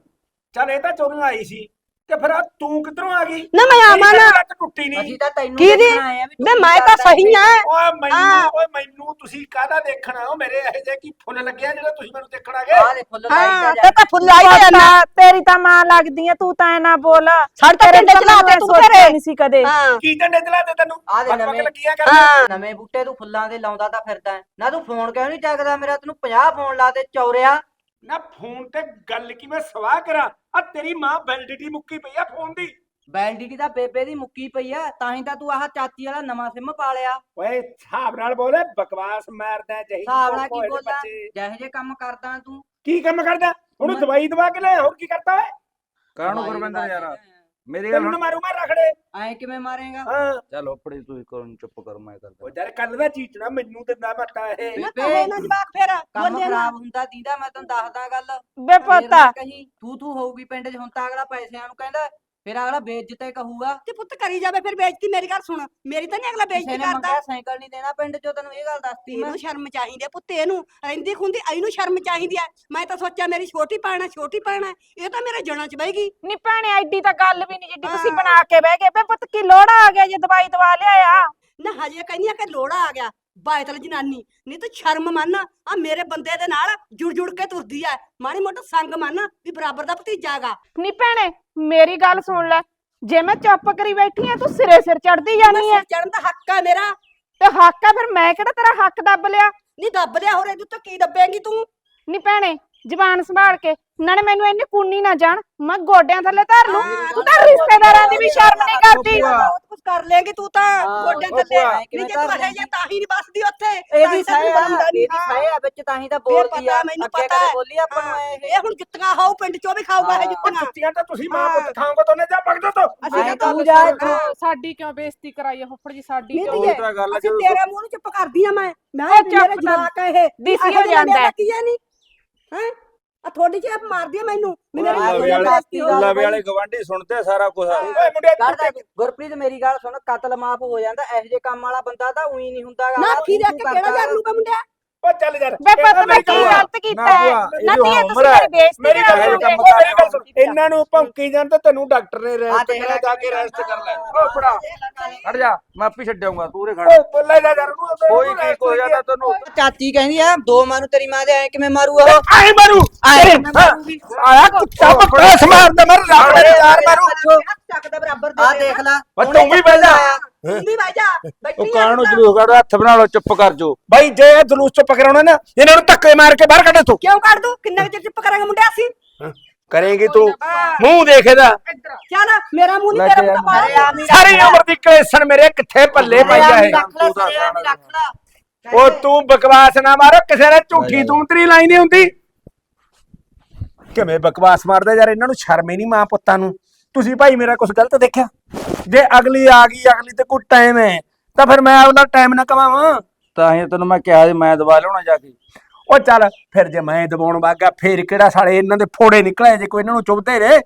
ਚੱਲ ਇਹ ਤਾਂ ਚੋਰੀਆਂ ਆਈ ਸੀ। ਤੇ ਫਿਰ ਆਹ ਤੂੰ ਕਿੱਧਰੋਂ ਆ ਗਈ? ਨਾ ਮੈਂ ਆਵਾਂ ਨਾ। ਲੱਤ ਟੁੱਟੀ ਨਹੀਂ। ਅਸੀਂ ਤਾਂ ਤੈਨੂੰ ਕੀ ਦੀ? ਦੇਖਣ ਆਏ ਆ ਵੀ ਬੇ ਤੂੰ ਮੈਂ ਕੀ ਤਾਂ ਕਰਦਾ ਸਹੀ। ਆ। ਓਏ ਹਾਂ। ਮੈਨੂੰ ਓਏ ਮੈਨੂੰ ਤੁਸੀਂ ਕਾਹਦਾ ਦੇਖਣਾ? ਉਹ ਮੇਰੇ ਇਹੋ ਜਿਹੇ ਕੀ ਫੁੱਲ ਲੱਗੇ ਆ ਜਿਹੜੇ ਤੁਸੀਂ ਮੈਨੂੰ ਦੇਖਣ ਆ ਗਏ ਆਹ ਦੇ ਫੁੱਲ ਹਾਂ ਜਾ ਤੇ ਤਾਂ ਫੁੱਲ ਆਈ ਜਾਂਦਾ। ਤੇਰੀ ਤਾਂ ਮਾਂ ਲੱਗਦੀ ਆ ਤੂੰ ਤਾਂ ਐ ਨਾ ਬੋਲ। ਸਾਡੇ ਤਾਂ ਪਿੰਡ ਚ ਲਾਤੇ ਤੂੰ ਘਰੇ। ਨਹੀਂ ਸੀ ਕਦੇ। ਹਾਂ। ਕੀ ਡੰਡੇ ਚਲਾਤੇ ਤੈਨੂੰ? ਆਹ ਦੇ ਬਕ ਬਕ ਨਵੇਂ ਲੱਗੀਆਂ ਕਰ ਹਾਂ। ਨਵੇਂ ਬੂਟੇ ਤੂੰ ਫੁੱਲਾਂ ਦੇ ਲਾਉਂਦਾ ਤਾਂ ਫਿਰਦਾ। ਹੈ। ਨਾ ਤੂੰ ਫੋਨ ਕਿਉਂ ਨਹੀਂ ਚੱਕਦਾ? ਮੇਰਾ ਤੈਨੂੰ 50 ਫੋਨ ਲਾਤੇ ਚੌਰਿਆ। ਨਾ ਫੋਨ ਤੇ ਗੱਲ ਕੀ ਮੈਂ ਸਵਾਹ ਕਰਾਂ? ਆ ਤੇਰੀ ਮਾਂ ਵੈਲਿਡਿਟੀ ਮੁੱਕੀ ਪਈ ਆ ਫੋਨ ਦੀ। ਵੈਲਿਡਿਟੀ ਤਾਂ ਬੇਬੇ ਦੀ ਮੁੱਕੀ ਪਈ ਆ ਤਾਂ ਹੀ ਤਾਂ ਤੂੰ ਆਹ ਚਾਚੀ ਵਾਲਾ ਨਵਾਂ ਸਿਮ ਪਾ ਲਿਆ ਓਏ ਹਿਸਾਬ ਨਾਲ ਬੋਲੇ ਬਕਵਾਸ ਮਾਰਦਾ ਜਹੀ। ਹਿਸਾਬ ਨਾਲ ਕੀ ਬੋਲਾਂ ਜਿਹੇ ਜੇ ਕੰਮ ਕਰਦਾ ਤੂੰ। ਕੀ ਕੰਮ ਕਰਦਾ? ਉਹਨੂੰ ਮੈਂ- ਦਵਾਈ ਦਵਾ ਕੇ ਲੈ ਹੋਰ ਕੀ ਕਰਤਾ ਓਏ? ਕਾਹਨੂੰ ਗੁਰਵਿੰਦਰ ਯਾਰ? ਮੇਰੀ ਗੱਲ ਤੈਨੂੰ ਹੁਣ ਮਾਰੂ ਮੈਂ ਰਖੜੇ। ਐਂ ਕਿਵੇਂ ਮਾਰੇਗਾ? ਹਾਂ। ਚੱਲ ਉਪੜੀ ਤੂੰ ਇੱਕ ਵਾਰ ਚੁੱਪ ਕਰ ਮੈਂ ਉਹ ਕਰਦਾ ਯਾਰ ਕੱਲ ਦਾ ਚੀਚਣਾ ਮੈਨੂੰ ਦਿੰਦਾ ਮੱਟਾ ਇਹ। ਨਾ ਕਹੇ ਨਾ ਜਵਾਕ ਫੇਰ ਕੰਮ ਨਾ। ਖਰਾਬ ਹੁੰਦਾ ਦੀਦਾ ਮੈਂ ਤੈਨੂੰ ਦੱਸਦਾ ਗੱਲ। ਬੇ ਫੇਰ ਨਾ ਕਹੀਂ ਤੂੰ ਤੂੰ ਹੋਊਗੀ ਪਿੰਡ 'ਚ ਹੁਣ ਤਾਂ ਅਗਲਾ ਪੈਸਿਆਂ ਨੂੰ ਕਹਿੰਦਾ ਫਿਰ ਅਗਲਾ ਬੇਇੱਜ਼ਤੇ ਕਹੂਗਾ। ਤੇ ਪੁੱਤ ਕਰੀ ਜਾਵੇ ਫਿਰ ਬੇਇੱਜ਼ਤੀ ਮੇਰੀ ਗੱਲ ਸੁਣ। ਮੇਰੀ ਤਾਂ ਨਹੀਂ ਅਗਲਾ ਕਿਸੇ ਬੇਇੱਜ਼ਤੀ ਨੇ ਕਰਦਾ। ਮੰਗਿਆ ਸਾਈਕਲ ਨਹੀਂ ਦੇਣਾ ਪਿੰਡ 'ਚੋਂ ਤੈਨੂੰ ਇਹ ਗੱਲ ਦੱਸਤੀ ਮੈਂ। ਇਹਨੂੰ ਸ਼ਰਮ ਚਾਹੀਦੀ ਆ ਪੁੱਤ ਇਹਨੂੰ ਰਹਿੰਦੀ ਖੁੰਦੀ ਇਹਨੂੰ ਸ਼ਰਮ ਚਾਹੀਦੀ ਆ। ਮੈਂ ਤਾਂ ਸੋਚਿਆ ਮੇਰੀ ਛੋਟੀ ਪਾਣਾ ਛੋਟੀ ਪਾਣਾ ਇਹ ਤਾਂ ਮੇਰੇ ਜਣਾ ਚ ਬਹਿਗੀ ਨੀ ਭੈਣੇ ਐਡੀ ਤਾਂ ਗੱਲ ਵੀ ਨਹੀਂ ਜਿੱਡੀ ਤੁਸੀਂ ਹਾਂ। ਬਣਾ ਕੇ ਬਹਿ ਗਏ। ਬੇ ਪੁੱਤ ਕੀ ਲੋੜਾ ਆ ਗਿਆ ਜੇ ਦਵਾਈ ਦਵਾ ਲਿਆਇਆ। ਨਾ ਹਜੇ ਕਹਿੰਦੀ ਆ ਕਿ ਲੋੜਾ ਆ ਗਿਆ। ਬਾਇਤਲ ਜਨਾਨੀ। ਨਹੀਂ ਤੂੰ ਸ਼ਰਮ ਮੰਨ ਆ ਮੇਰੇ ਬੰਦੇ ਦੇ ਨਾਲ ਜੁੜ ਜੁੜ ਕੇ ਤੁਰਦੀ ਆ ਮਾੜੀ ਮੋਟਾ ਸੰਗ ਮੰਨ ਵੀ ਬਰਾਬਰ ਦਾ ਭਤੀਜਾ ਹੈਗਾ। ਨੀ ਭੈਣੇ ਮੇਰੀ ਗੱਲ ਸੁਣ ਲੈ। ਜੇ ਮੈਂ ਚੁੱਪ ਕਰੀ ਬੈਠੀ ਆ ਤੂੰ ਸਿਰੇ ਸਿਰ ਚੜਦੀ ਜਾਨੀ ਐ। ਚੜਨ ਦਾ ਹੱਕ ਆ ਮੇਰਾ। ਤੇ ਹੱਕ ਆ ਫਿਰ ਮੈਂ ਕਿਹੜਾ ਤੇਰਾ ਹੱਕ ਦੱਬ ਲਿਆ? ਨਹੀਂ ਦੱਬ ਲਿਆ ਹੋਰ ਇਹਦੇ ਤੋਂ ਕੀ ਦੱਬੇਂਗੀ ਤੂੰ? ਨੀ ਭੈਣੇ ਜ਼ਬਾਨ ਸੰਭਾਲ ਕੇ। ਨਾਲੇ ਮੈਨੂੰ ਇੰਨੀ ਕੁੰਨੀ ਨਾ ਜਾਣ। ਮੈਂ ਗੋਡਿਆਂ ਥੱਲੇ ਧਰ ਲੂੰ। ਤੂੰ ਤਾਂ ਰਿਸ਼ਤੇਦਾਰਾਂ ਦੀ ਵੀ ਸ਼ਰਮ ਨਹੀਂ ਕਰਦੀ। ਕਰ ਲੇਗੀ ਤੂੰ ਤਾਂ ਹਾਂ, ਗੋਡਿਆਂ ਉਹ ਥੱਲੇ ਭੂਆ, ਨਹੀਂ ਕਿਵੇਂ ਜੇ ਤੂੰ ਇਹ ਜੇ ਤਾਂ ਹੀ ਨਹੀਂ ਬਸਦੀ ਉੱਥੇ ਇਹਦੀ ਤਾਂ ਹੀ ਤਾਂ ਸਹਿ ਆ ਬਣਦਾ ਨੀ। ਸਹਿ ਆ ਵਿੱਚ ਤਾਂ ਹੀ ਤਾਂ ਬੋਲਦੀ ਪਤਾ ਆ। ਮੈਨੂੰ ਅੱਗੇ ਪਤਾ ਕਦੇ ਹੈ। ਬੋਲੀ ਆਪਾਂ ਨੂੰ ਹਾਂ, ਇਹ? ਇਹ ਹੁਣ ਜੁੱਤੀਆਂ ਖਾਓ ਪਿੰਡ ਚੋਂ ਵੀ ਖਾਊਗਾ ਇਹ ਹਾਂ। ਜੁੱਤੀਆਂ। ਜੁੱਤੀਆਂ ਤਾਂ ਤੁਸੀਂ ਮਾਂ ਪੁੱਤ ਖਾਓਗੇ ਤਾਂ ਉਹਨੇ ਜਾ ਜਾ ਤੋ। ਅਸੀਂ ਐਂ ਤਾਂ ਜਾ। ਸਾਡੀ ਕਿਉਂ ਬੇਇੱਜ਼ਤੀ ਕਰਾਈ ਆ ਫੁੱਫੜ ਜੀ ਸਾਡੀ ਨਹੀਂ ਕਿਉਂ? ਉਹ ਤਾਂ ਗੱਲ ਅਸੀਂ ਜਦੋਂ ਤੇਰੇ ਮੂੰਹ ਨੂੰ ਚੁੱਪ ਕਰਦੀ ਆ ਮੈਂ। ਮੈਂ ਉਹ ਮੇਰੇ ਚੁੱਪ ਤਾਂ ਜਵਾਕ ਆ ਇਹ। ਦਿਸੀ ਹੋ ਜਾਂਦਾ। ਹੈ। ਕੀ ਹੈ ਨਹੀਂ ਹੈ? ਆ ਥੋੜੀ ਜਿਹੀ ਮਾਰਦੀ ਆ ਮੈਨੂੰ। ਮੇਰੀ ਆਹ ਲਵੇ ਵਾਲੇ- ਬੇਇੱਜ਼ਤੀ ਹੋ। ਲਵੇ ਵਾਲੇ ਗਵਾਂਢੀ ਸੁਣਦੇ ਸਾਰਾ ਕੁਝ ਓਏ ਮੁੰਡਿਆ ਗੁਰਪ੍ਰੀਤ ਮੇਰੀ ਗੱਲ ਸੁਣ ਕਤਲ ਮਾਫ ਹੋ ਜਾਂਦਾ ਇਹੋ ਜਿਹੇ ਕੰਮ ਵਾਲਾ ਬੰਦਾ ਤਾਂ ਉਹੀ ਨਹੀਂ ਹੁੰਦਾ ਗਾ। ਨਾ ਤੂੰ ਕੀ ਦੇਖ ਕੇ ਕਰਦਾ ਕਿਹੜਾ ਲੂਗਾ ਮੁੰਡਿਆ? ਓ ਚੱਲ ਯਾਰ ਵੇ ਪੁੱਤ ਇਹ ਮੈਂ ਮੇਰੀ ਕੀ ਗੱਲ- ਗਲਤ ਨਾ ਕੀਤਾ ਹੈ ਭੂਆ, ਨਾ ਇਹਦੀ ਧੀਏ ਉਮਰ ਤੁਸੀਂ ਹੈ। ਮੇਰੀ ਬੇਇੱਜ਼ਤੀ ਮੇਰੀ ਗੱਲ ਕਰਾਓਗੇ ਸੁਣ ਓ ਮੇਰੀ ਗੱਲ ਸੁਣ ਇਹਨਾਂ ਨੂੰ ਭੌਂਕੀ ਜਾਣ ਤੇ ਤੈਨੂੰ ਡਾਕਟਰ ਨੇ ਰੈਸਟ ਦੇਖ ਲੈ ਕਰਾ ਜਾ ਕੇ ਰੈਸਟ ਕਰ ਲੈ ਓ ਫੜਾ ਹਟ ਜਾ ਮੈਂ ਆਪੇ ਛੱਡਾਂਗਾ ਤੂੰ ਉਰੇ ਖੜ ਓ ਲੈ ਜਾ ਯਾਰ ਉਹਨੂੰ ਕੋਈ ਕੀ ਕੋ ਜਾਂਦਾ ਤੈਨੂੰ ਚਾਚੀ ਕਹਿੰਦੀ ਆ ਦੋ ਮਾਂ ਨੂੰ ਤੇਰੀ ਮਾਂ ਦੇ ਐ ਕਿਵੇਂ ਮਾਰੂ ਉਹ ਆਏ ਮਾਰੂ ਆਏ ਆਇਆ ਕੁੱਤਾ ਬੱਕਰਾ ਸਮਾਰ ਦੇ ਮਰ ਰਾਤ ਦੇ ਚਾਰ ਮਾਰੂ ਚੱਕਦਾ ਬਰਾਬਰ ਆ ਦੇਖ ਲੈ ਤੂੰ ਵੀ ਬਹਿ ਜਾ ਤੂੰ ਵੀ ਬਹਿ ਜਾ ਉਹ ਬੈਠੀ ਕਾਣ ਨੂੰ ਜਲੂਸ ਕੱਢ ਹੱਥ ਬਣਾ ਲਓ ਚੁੱਪ ਕਰ ਜੋ ਬਾਈ ਜੇ ਇਹ ਜਲੂਸ ਚੁੱਪ ਕਰਾਉਣਾ ਨਾ ਇਹਨਾਂ ਨੂੰ ਧੱਕੇ ਮਾਰ ਕੇ ਬਾਹਰ ਕੱਢ ਤੂੰ। ਕਿਉਂ ਕੱਢ ਦੂੰ? ਕਿੰਨਾ ਕੁ ਚਿਰ ਚੁੱਪ ਕਰਾਂਗੇ ਮੁੰਡਿਆ ਅਸੀਂ? ਕਰੇਂਗੀ ਤੂੰ। ਮੂੰਹ ਦੇਖਦਾ ਚੱਲ ਮੇਰਾ ਮੂੰਹ ਨਹੀਂ ਤੇਰਾ ਮੂੰਹ ਆ ਪਾਇਆ ਸਾਰੀ ਉਮਰ ਦੀ ਕਲੇਸਣ ਮੇਰੇ ਕਿੱਥੇ ਪੱਲੇ ਪਈ ਆ ਇਹ? ਰੱਖ ਲੈ ਸਰਿਆ ਵੀ ਰੱਖ ਲੈ। ਉਹ ਤੂੰ ਬਕਵਾਸ ਨਾ ਮਾਰੋ ਕਿਸੇ ਨੇ ਝੂਠੀ ਤੂੰਤਰੀ ਲਾਈ ਨਹੀਂ ਹੁੰਦੀ। ਕਿਵੇਂ ਬਕਵਾਸ ਮਾਰਦਾ ਯਾਰ ਇਹਨਾਂ ਨੂੰ ਸ਼ਰਮ ਹੀ ਨਹੀਂ ਮਾਂ ਪੁੱਤਾਂ ਨੂੰ। ਤੁਸੀਂ ਭਾਈ ਮੇਰਾ ਕੁਝ ਗਲਤ ਦੇਖਿਆ? ਜੇ ਅਗਲੀ ਆ ਗਈ ਅਗਲੀ ਤੇ ਕੋਈ ਟਾਈਮ ਹੈ ਤਾਂ ਫਿਰ ਮੈਂ ਆਪਣਾ ਟਾਈਮ ਨਾ ਕਮਾਵਾਂ। ਤਾਂ ਹੀ ਤੈਨੂੰ ਮੈਂ ਕਿਹਾ ਸੀ ਮੈਂ ਦਵਾ ਲਿਆਉਣਾ ਜਾ ਕੇ। ਉਹ ਚੱਲ ਫਿਰ ਜੇ ਮੈਂ ਦਬਾਉਣ ਵਾਗਾ ਫੇਰ ਕਿਹੜਾ ਸਾਲੇ ਇਹਨਾਂ ਦੇ ਫੋੜੇ ਨਿਕਲੇ ਜੇ ਕੋਈ ਇਹਨਾਂ ਨੂੰ ਚੁੱਭਦੇ ਰੇ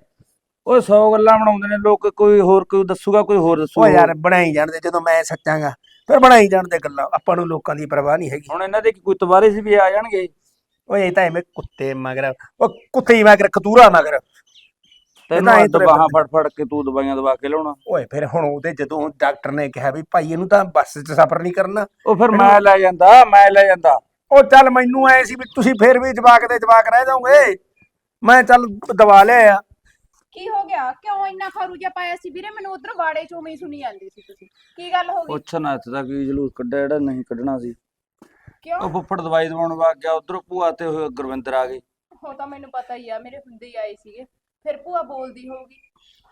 ਉਹ 100 ਗੱਲਾਂ ਬਣਾਉਂਦੇ ਨੇ ਲੋਕ ਕੋਈ ਹੋਰ ਕੋਈ ਦੱਸੂਗਾ ਕੋਈ ਹੋਰ ਉਹ ਦੱਸੂਗਾ ਯਾਰ ਬਣਾਈ ਜਾਣਦੇ ਜਦੋਂ ਮੈਂ ਸੱਚਾਂਗਾ ਫਿਰ ਬਣਾਈ ਜਾਣਦੇ ਗੱਲਾਂ। ਆਪਾਂ ਨੂੰ ਲੋਕਾਂ ਦੀ ਪਰਵਾਹ ਨਹੀਂ ਹੈਗੀ। ਹੁਣ ਇਹਨਾਂ ਦੇ ਕੋਈ ਤਵਾਰੇ ਸੀ ਵੀ ਆ ਜਾਣਗੇ? ਓਏ ਇਹ ਤਾਂ ਐਵੇਂ ਕੁੱਤੇ ਮਗਰ ਉਹ ਕੁੱਤੇ ਹੀ ਮਗਰ ਕਤੂਰਾ ਮਗਰ। ਤੈਨੂੰ ਤਾਂ ਅੱਜ ਤੁਰੇ ਬਾਹਾਂ ਫੜ ਫੜ ਕੇ ਤੂੰ ਦਵਾਈਆਂ ਦਵਾ ਕੇ ਲਿਆਉਣਾ ਓਏ ਫਿਰ ਹੁਣ ਉਹਦੇ ਜਦੋਂ ਡਾਕਟਰ ਨੇ ਕਿਹਾ ਵੀ ਭਾਈ ਇਹਨੂੰ ਤਾਂ ਬੱਸ 'ਚ ਸਫ਼ਰ ਨਹੀਂ ਕਰਨਾ। ਉਹ ਫਿਰ ਮੈਂ ਲੈ ਜਾਂਦਾ ਮੈਂ ਲੈ ਜਾਂਦਾ। ਉਹ ਚੱਲ ਮੈਨੂੰ ਐ ਸੀ ਵੀ ਤੁਸੀਂ ਫੇਰ ਵੀ ਜਵਾਕ ਦੇ ਜਵਾਕ ਰਹਿ ਜਾਓਗੇ। ਮੈਂ ਚੱਲ ਦਵਾ ਲਿਆ ਕੀ ਹੋ ਗਿਆ? ਕਿਉਂ ਇੰਨਾ ਖਰੂ ਜਿਹਾ ਪਾਇਆ ਸੀ ਵੀਰੇ? ਮੈਨੂੰ ਉਧਰ ਵਾੜੇ ਚੋਂ ਹੀ ਸੁਣੀ ਜਾਂਦੀ ਸੀ ਤੁਸੀਂ। ਕੀ ਗੱਲ ਹੋ ਗਈ? ਪੁੱਛ ਨਾ ਇੱਥੇ ਦਾ ਕੀ ਜਲੂਸ ਕੱਢਿਆ ਜਿਹੜਾ ਨਹੀਂ ਕੱਢਣਾ ਸੀ। ਕਿਉਂ? ਉਹ ਫੁੱਫੜ ਦਵਾਈ ਦਵਾਉਣ ਵਾ ਗਿਆ ਉਧਰੋਂ ਭੂਆ ਤੇ ਹੋਏ ਗੁਰਵਿੰਦਰ ਆ ਗਏ। ਉਹ ਤਾਂ ਮੈਨੂੰ ਪਤਾ ਹੀ ਆ ਮੇਰੇ ਹੁੰਦੇ ਹੀ ਆਏ ਸੀਗੇ। ਫਿਰ ਭੂਆ ਬੋਲਦੀ ਹੋਊਗੀ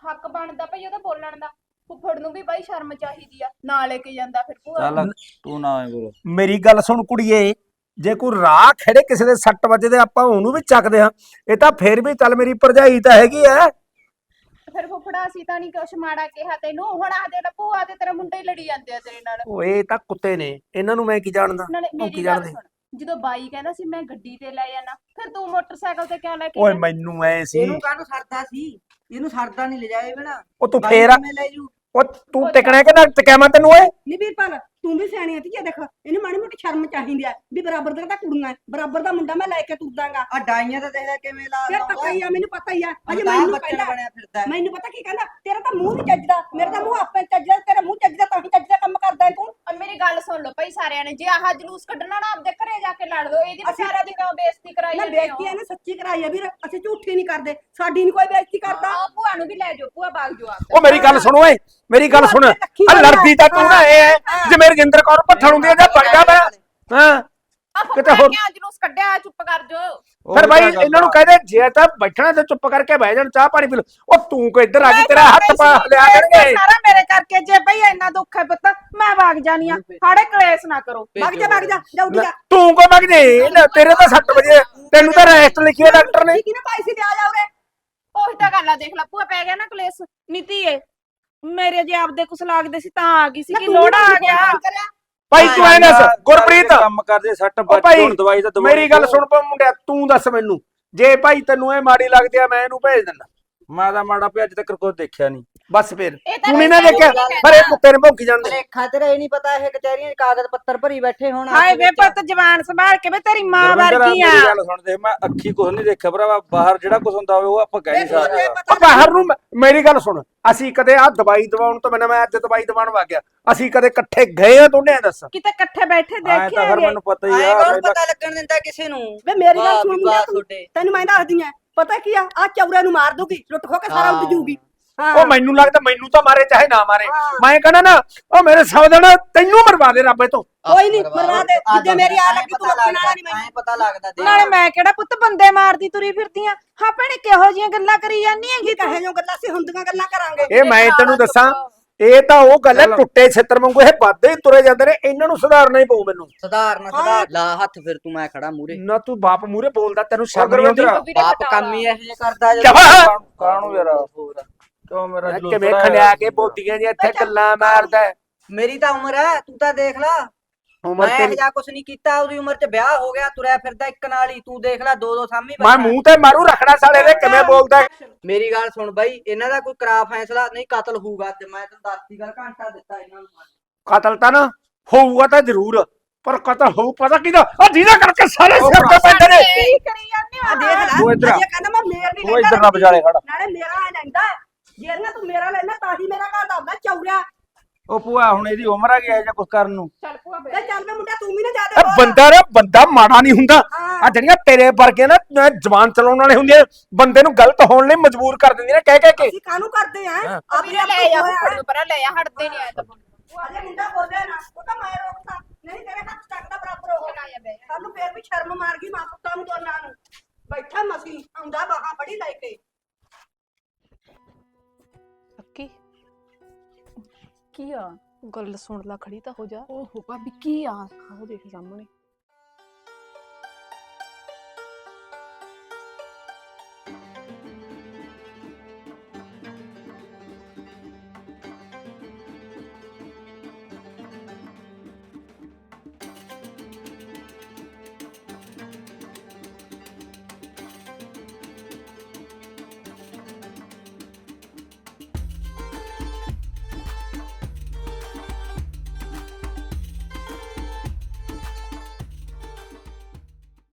ਹੱਕ ਬਣਦਾ ਭਈ ਉਹਦਾ ਬੋਲਣ ਦਾ ਫੁੱਫੜ ਨੂੰ ਵੀ ਬਾਈ ਸ਼ਰਮ ਚਾਹੀਦੀ ਆ ਨਾ ਲੈ ਕੇ ਜਾਂਦਾ ਫਿਰ ਭੂਆ। ਚੱਲ ਤੂੰ ਨਾ ਐ ਬੋਲ। ਮੇਰੀ ਗੱਲ ਸੁਣ ਕੁੜੀਏ ਜੇ ਕੋਈ ਰਾਹ ਖੜੇ ਕਿਸੇ ਦੇ ਸੱਟ ਵੱਜਦੇ ਆਪਾਂ ਉਹਨੂੰ ਵੀ ਚੱਕਦੇ ਹਾਂ ਇਹ ਤਾਂ ਫੇਰ ਵੀ ਚੱਲ ਮੇਰੀ ਭਰਜਾਈ ਤਾਂ ਹੈਗੀ ਐ। ਫਿਰ ਫੁੱਫੜਾ ਅਸੀਂ ਤਾਂ ਨਹੀਂ ਕੁਛ ਮਾੜਾ ਕਿਹਾ ਤੈਨੂੰ ਹੁਣ ਆ ਦੇ ਭੂਆ ਤੇ ਤੇਰਾ ਮੁੰਡਾ ਹੀ ਲੜੀ ਜਾਂਦੇ ਆ ਤੇਰੇ ਨਾਲ। ਇਹ ਤਾਂ ਕੁੱਤੇ ਨੇ ਇਹਨਾਂ ਨੂੰ ਮੈਂ ਕੀ ਜਾਣਦਾ ਨਾਲੇ ਉਹ ਮੇਰੀ ਕੀ ਗੱਲ ਜਾਣਦੇ? ਸੁਣ ਜਦੋਂ ਬਾਈ ਕਹਿੰਦਾ ਸੀ ਮੈਂ ਗੱਡੀ ਤੇ ਲੈ ਜਾਣਾ ਫਿਰ ਤੂੰ ਮੋਟਰਸਾਈਕਲ ਤੇ ਕਿਉਂ ਲੈ ਕੇ ਓਏ? ਮੈਨੂੰ ਐ ਸੀ। ਇਹਨੂੰ ਕਾਹਨੂੰ ਸਰਦਾ ਸੀ? ਇਹਨੂੰ ਸਰਦਾ ਨਹੀਂ ਲਿਜਾਏ ਬਿਨਾ। ਉਹ ਤੂੰ ਫੇਰ ਆ- ਮੈਂ ਲੈ ਜੂ। ਉਹ ਤੂੰ ਟਿਕਣਾ ਕਿ ਨਾ ਟਿਕਿਆ ਮੈਂ ਤੈਨੂੰ ਓਏ? ਨਹੀਂ ਵੀਰਪਾਲ ਤੂੰ ਵੀ ਸਿਆਣੀ ਆ ਧੀਏ ਦੇਖ ਇਹਨੂੰ ਮਾੜੀ ਮੋਟੀ ਸ਼ਰਮ ਚਾਹੀਦੀ ਆ ਵੀ ਬਰਾਬਰ ਦੀਆਂ ਤਾਂ ਕੁੜੀਆਂ ਐ, ਬਰਾਬਰ ਦਾ ਮੁੰਡਾ ਮੈਂ ਲੈ ਕੇ ਤੁਰਦਾਗਾ। ਆ ਡਾਈਆਂ ਤਾਂ ਦੇਖ ਲੈ ਕਿਵੇਂ ਲਾ ਫਿਰ ਪਤਾ ਹੀ ਆ ਮੈਨੂੰ ਪਤਾ ਹੀ ਆ ਅਜੇ ਮੈਨੂੰ ਬੱਚਾ ਬਣਿਆ ਫਿਰਦਾ ਹੈ। ਮੈਨੂੰ ਪਤਾ ਕੀ ਕਹਿੰਦਾ ਤੇਰਾ ਤਾਂ ਮੂੰਹ ਨਹੀਂ ਚੱਜਦਾ ਮੇਰਾ ਤਾਂ ਮੂੰਹ ਆਪੇ ਚੱਜਦਾ ਤੇਰਾ ਮੂੰਹ ਚੱਜਦਾ ਤਾਂ ਹੀ ਚੱਜਦਾ ਕੰਮ ਕਰਦਾ ਹੈ ਤੂੰ। ਆ ਮੇਰੀ ਗੱਲ ਸੁਣ ਲਓ ਭਾਈ ਸਾਰਿਆਂ ਨੇ ਜੇ ਆਹ ਜਲੂਸ ਕੱਢਣਾ ਨਾ ਆਪਦੇ ਘਰੇ ਜਾ ਕੇ ਲੜ ਲਓ ਇਹਦੀ ਅਸੀਂ- ਸਾਰਾ ਦਿਨ ਕਿਉਂ ਬੇਇੱਜ਼ਤੀ ਕਰਾਈ ਨਾ ਜਾਂਦੇ ਹੋ? ਬੇਇੱਜ਼ਤੀ ਇਹਨੇ ਸੱਚੀ ਕਰਾਈ ਆ ਵੀਰ ਅਸੀਂ ਝੂਠੀ ਨਹੀਂ ਕਰਦੇ ਸਾਡੀ ਨਹੀਂ ਕੋਈ ਬੇਇੱਜ਼ਤੀ ਕਰਦਾ। ਆ ਭੂਆ ਨੂੰ ਵੀ ਲੈ ਜਾਓ ਭੂਆ ਬਾਗ ਜੋ ਆਪ ਉਹ ਮੇਰੀ ਗੱਲ ਸੁਣ ਓਏ ਮੇਰੀ ਗੱਲ ਸੁਣ ਆ। ਲੜਦੀ ਤਾਂ ਤੂੰ ਨਾ ਇਹ ਐ ਜਿਵੇਂ ਰਜਿੰਦਰ ਕੌਰ ਭੱਥਣ ਹੁੰਦੀ ਐ ਜਾਂ ਵਗਦਾ ਮੈਂ। ਹਾਂ। ਆ ਕਿਤੇ ਹੋਰ- ਜਲੂਸ ਕੱਢਿਆ ਚੁੱਪ ਕਰ ਜੋ। ਫਿਰ ਬਾਈ ਤਾਂ ਇਹਨਾਂ ਨੂੰ ਆ। ਕਹਦੇ ਜੇ ਤਾਂ ਬੈਠਣਾ ਤੇ ਚੁੱਪ ਕਰਕੇ ਬਹਿ ਜਾਣ ਚਾਹ ਪਾਣੀ ਪੀ ਲਓ। ਉਹ ਤੂੰ ਕੋ ਇੱਧਰ ਆ ਕੇ ਤੇਰਾ ਹੱਥ ਪਾ ਲਿਆ ਕਰਨਗੇ। ਸਾਰਾ ਮੇਰੇ ਕਰਕੇ ਜੇ ਭਈ ਇੰਨਾ ਦੁੱਖ ਹੈ ਪੁੱਤ ਮੈਂ ਭਾਗ ਜਾਣੀ ਆ। ਹਾੜੇ ਕਲੇਸ਼ ਨਾ ਕਰੋ। ਵਗ ਜਾ ਵਗ ਜਾ ਜਾ ਉੱਡ ਜਾ। ਤੂੰ ਕੋ ਮਗ ਜੇ ਲੈ, ਤੇਰੇ ਤਾਂ 6 ਵਜੇ ਤੈਨੂੰ ਤਾਂ ਰੈਸਟ ਲਿਖੀ ਹੈ ਡਾਕਟਰ ਨੇ? ਕਿਹਨੇ ਪਾਈ ਸੀ ਵਿਆਹ ਜਾ ਉਰੇ ਉਹੀ ਤਾਂ ਗੱਲ ਆ ਦੇਖ ਲੈ ਭੂਆ ਪੈ ਗਿਆ ਨਾ ਕਲੇਸ਼। ਨੀਤੀ ਏ। ਮੇਰੇ ਜੇ ਆਪਦੇ ਕੁਛ ਲੱਗਦੇ ਸੀ ਤਾਂ ਆ ਗਈ ਸੀ ਕਿ ਲੋੜਾ ਆ ਗਿਆ। ਭਾਈ ਤੂੰ ਐ ਦੱਸ ਗੁਰਪ੍ਰੀਤ। ਕੰਮ ਕਰਦੇ ਸੱਟ ਭਾਈ ਹੁਣ ਦਵਾਈ ਤਾਂ ਦਵਾਈ ਮੇਰੀ ਗੱਲ ਸੁਣ ਪਾ ਮੁੰਡਿਆ ਤੂੰ ਦੱਸ ਮੈਨੂੰ। ਜੇ ਭਾਈ ਤੈਨੂੰ ਇਹ ਮਾੜੀ ਲੱਗਦੀ ਆ ਮੈਂ ਇਹਨੂੰ ਭੇਜ ਦਿੰਦਾ। ਮੈਂ ਤਾਂ ਮਾੜਾ ਪਿਆ ਅੱਜ ਤੱਕ ਕੋਈ ਦੇਖਿਆ ਨਹੀਂ ਬਸ ਫਿਰ। ਤਾਂ ਤੂੰ ਨਹੀਂ ਨਾ ਦੇਖਿਆ ਪਰ ਇਹ ਕੁੱਤੇ ਨੇ ਭੌਂਕੀ ਜਾਂਦੇ। ਲੇਖਾ ਤੇਰਾ ਇਹ ਨਹੀਂ ਪਤਾ ਇਹ ਕਚਹਿਰੀਆਂ 'ਚ ਕਾਗਜ਼ ਪੱਤਰ ਭਰੀ ਬੈਠੇ ਹੋਣ ਹਾਏ ਵੇ ਪੁੱਤ ਜਵਾਨ ਸੰਭਾਲ ਕੇ ਵੇ ਤੇਰੀ ਮਾਂ ਵਰਗੀ ਆ। ਮੇਰੀ ਗੱਲ ਸੁਣ ਦੇ ਮੈਂ ਅੱਖੀ ਕੁਝ ਨਹੀਂ ਦੇਖਿਆ ਭਰਾਵਾ ਬਾਹਰ ਜਿਹੜਾ ਕੁਝ ਹੁੰਦਾ ਹੋਵੇ ਉਹ ਆਪਾਂ ਕਹਿ ਨਹੀਂ ਸਕਦੇ। ਉਹ ਬਾਹਰ ਨੂੰ ਮੇਰੀ ਗੱਲ ਸੁਣ ਅਸੀਂ ਕਦੇ ਆ ਦਵਾਈ ਦਵਾਉਣ ਤੋਂ ਬਿਨਾਂ ਮੈਂ ਅੱਜ ਦਵਾਈ ਦਵਾਉਣ ਵਗ ਗਿਆ। ਅਸੀਂ ਕਦੇ ਇਕੱਠੇ ਗਏ ਆ ਦੋਨੇ ਦੱਸ। ਕਿਤੇ ਇਕੱਠੇ ਬੈਠੇ ਐ ਤਾਂ ਫਿਰ ਮੈਨੂੰ ਪਤਾ ਹੀ ਆਏ ਆ ਕੌਣ ਪਤਾ ਲੱਗਣ ਦਿੰਦਾ ਕਿਸੇ ਨੂੰ? ਵੇ ਮੇਰੀ ਗੱਲ ਸੁਣ ਵੀ ਤੂੰ। ਤੈਨੂੰ ਮੈਂ ਦੱਸਦੀ ਆ ਪਤਾ ਕੀ ਆ? ਆ ਚੌਰੇ ਨੂੰ ਮਾਰ ਦੂਗੀ ਲੁੱਟ ਖੋ ਕੇ ਸਾਰਾ ਉੱਡ ਜੂਗੀ ਹਾਂ। ਉਹ ਮੈਨੂੰ ਲੱਗਦਾ ਮੈਨੂੰ ਤਾਂ ਮਾਰੇ ਚਾਹੇ ਨਾ ਮਾਰੇ ਹਾਂ। ਮੈਂ ਕਹਿੰਦਾ ਨਾ ਉਹ ਮੇਰੇ ਸਬਦ ਨਾ ਤੈਨੂੰ ਮਰਵਾ ਦੇ ਰੱਬ ਤੋਂ ਕੋਈ ਨੀ, ਮਰਵਾ ਦੇ। ਜਿੱਦੇ ਮੇਰੀ ਆ ਲੱਗੀ, ਤੂੰ ਰੱਖਣ ਵਾਲਾ ਨੀ ਮੈਨੂੰ। ਐ ਪਤਾ ਲੱਗਦਾ ਦੇਖ। ਨਾਲੇ ਮੈਂ ਕਿਹੜਾ ਪੁੱਤ ਬੰਦੇ ਮਾਰਦੀ ਤੁਰੀ ਫਿਰਦੀ ਆ ਹਾਂ ਭੈਣੇ ਕਿਹੋ ਜੀਆਂ ਗੱਲਾਂ ਕਰੀ ਜਾਂਦੀ ਹੈਗੀ ਕਹੇ ਜੋ ਗੱਲਾਂ ਸੀ ਹੁੰਦੀਆਂ ਗੱਲਾਂ ਕਰਾਂਗੇ ਇਹ ਮੈਂ ਤੈਨੂੰ ਦੱਸਾਂ ਇਹ ਤਾਂ ਉਹ ਗੱਲ ਹੈ ਟੁੱਟੇ ਛਿੱਤਰ ਵਾਂਗੂ ਇਹ ਵੱਧਦੇ ਹੀ ਤੁਰੇ ਜਾਂਦੇ ਨੇ ਇਹਨਾਂ ਨੂੰ ਸੁਧਾਰਨਾ ਹੀ ਪਊ ਮੈਨੂੰ ਸੁਧਾਰਨਾ ਸੁਧਾਰ ਲਾ ਹੱਥ ਫਿਰ ਤੂੰ ਮੈਂ ਖੜਾ ਮੂਰੇ ਨਾ ਤੂੰ ਬਾਪ ਮੂਰੇ ਬੋਲਦਾ ਤੈਨੂੰ ਸ਼ਰਮ ਨਹੀਂ ਆਉਂਦੀ ਬਾਪ ਕੰਮ ਹੀ ਇਹੋ ਜਿਹਾ ਕਰਦਾ ਕਿਆ? ਕਾਹਨੂੰ ਯਾਰ ਹੋਰ। ਕਿਉਂ ਮੇਰਾ ਮੈਂ ਜਲੂਸ ਕਿਵੇਂ ਕਢਾਇਆ ਖਲਿਆ ਕੇ ਬੋਦੀਆਂ ਜੀ ਇੱਥੇ ਗੱਲਾਂ ਮਾਰਦਾ ਹੈ। ਮੇਰੀ ਤਾਂ ਉਮਰ ਹੈ ਤੂੰ ਤਾਂ ਦੇਖ ਲੈ। ਉਮਰ ਮੈਂ ਤੇਰੀ ਇਹੋ ਜਿਹਾ ਕੁਛ ਨਹੀਂ ਕੀਤਾ ਉਹਦੀ ਉਮਰ 'ਚ ਵਿਆਹ ਹੋ ਗਿਆ ਤੁਰਿਆ ਫਿਰਦਾ ਇੱਕ ਨਾਲ ਹੀ ਤੂੰ ਦੇਖ ਲੈ ਦੋ ਦੋ ਸਾਹਮਣੇ ਮੈਂ ਮੂੰਹ ਤੇ ਮਾਰੂ ਰੱਖਣਾ ਸਾਲੇ ਦੇ ਕਿਵੇਂ ਬੋਲਦਾ ਹੈ? ਮੇਰੀ ਗੱਲ ਸੁਣ ਬਾਈ ਇਹਨਾਂ ਦਾ ਕੋਈ ਕਰਾ ਫੈਸਲਾ ਨਹੀਂ ਕਤਲ ਹੋਊਗਾ ਤੇ ਮੈਂ ਤੈਨੂੰ ਦੱਸਦੀ ਗੱਲ ਘੰਟਾ ਦਿੱਤਾ ਇਹਨਾਂ ਨੂੰ ਕਤਲ ਤਾਂ ਨਾ ਹੋਊਗਾ ਤਾਂ ਜ਼ਰੂਰ ਪਰ ਕਤਲ ਹੋਊ ਪਤਾ ਕਿਹਦਾ ਆ ਜਿਹਦਾ ਕਰਕੇ ਸਾਰੇ ਸਿਰ ਤੇ ਪੈਂਦੇ ਨੇ। ਕੀ ਕਰੀ ਜਾਂਦੀ ਆ ਦੇਖ ਲੈ। ਤੂੰ ਇੱਧਰ ਆ। ਅਜੇ ਕਹਿੰਦਾ ਮੈਂ ਮੇਰ ਨਹੀਂ ਉਹ ਇੱਧਰ ਨਾ ਵਿਚਾਲੇ ਖੜਾ। ਨਾਲੇ ਮੇਰਾ ਆ ਲੈਂਦਾ। ਨਾ ਤੂੰ ਮੇਰਾ ਲੈਣਾ ਤਾਂ ਹੀ ਮੇਰਾ ਘਰ ਦਾ ਹੁੰਦਾ ਚੌਰਿਆ ਉਹ ਭੂਆ ਹੁਣ ਇਹਦੀ ਉਮਰ ਆ ਗਿਆ ਜਾਂ ਕੁਝ ਕਰਨ ਨੂੰ। ਚੱਲ ਭੂਆ ਬੈ ਤੇ ਚੱਲ ਵੇ ਮੁੰਡਾ ਤੂੰ ਵੀ ਨਾ ਇਹ ਜਾਦੇ ਬੰਦਾ ਨਾ ਬੰਦਾ ਮਾੜਾ ਨਹੀਂ ਹੁੰਦਾ। ਆ ਜਿਹੜੀਆਂ ਤੇਰੇ ਵਰਗੇ ਨਾ ਅਹ ਜ਼ਬਾਨ ਚਲਾਉਣ ਵਾਲੇ ਹੁੰਦੇ ਆ ਬੰਦੇ ਨੂੰ ਗਲਤ ਹੋਣ ਲਈ ਮਜਬੂਰ ਕਰ ਦਿੰਦੀਆਂ ਨੇ ਕਹਿ ਕਹਿ ਕੇ। ਅਸੀਂ ਕਾਹਨੂੰ ਕਰਦੇ ਆ। ਆਪਣੇ ਵੀਰੇ ਆਪ ਲੈ ਜਾ ਹੋਇਆ। ਫੁੱਫੜ ਨੂੰ ਪਰਾਂ ਲੈ ਜਾ ਹਟਦੇ ਨਹੀਂ ਆਏ ਤਾਂ। ਅਜੇ ਮੁੰਡਾ ਬੋਲਿਆ ਨਾ ਉਹ ਤਾਂ ਮੈਂ ਰੋਕਤਾ। ਨਹੀਂ ਤੇਰੇ ਹੱਥ ਚੱਕਦਾ ਬਰਾਬਰ ਹੋ ਜਾ ਬੈ ਜਾ। ਸਾਨੂੰ ਫੇਰ ਵੀ ਸ਼ਰਮ ਮਾਰ ਗਈ ਮਾਂ ਪੁੱਤਾਂ ਨੂੰ ਦੋਨਾਂ ਨੂੰ। ਬੈਠਾ ਮਸੀ ਆਉਂਦਾ ਬਾਹਾਂ ਫੜੀ ਲੈ ਕੇ। ਕੀ ਆ? ਗੱਲ ਸੁਣ ਲਾ ਖੜੀ ਤਾਂ ਹੋ ਜਾ। ਓਹੋ ਭਾਬੀ ਕੀ ਆ? ਆਹ ਦੇਖ ਸਾਹਮਣੇ।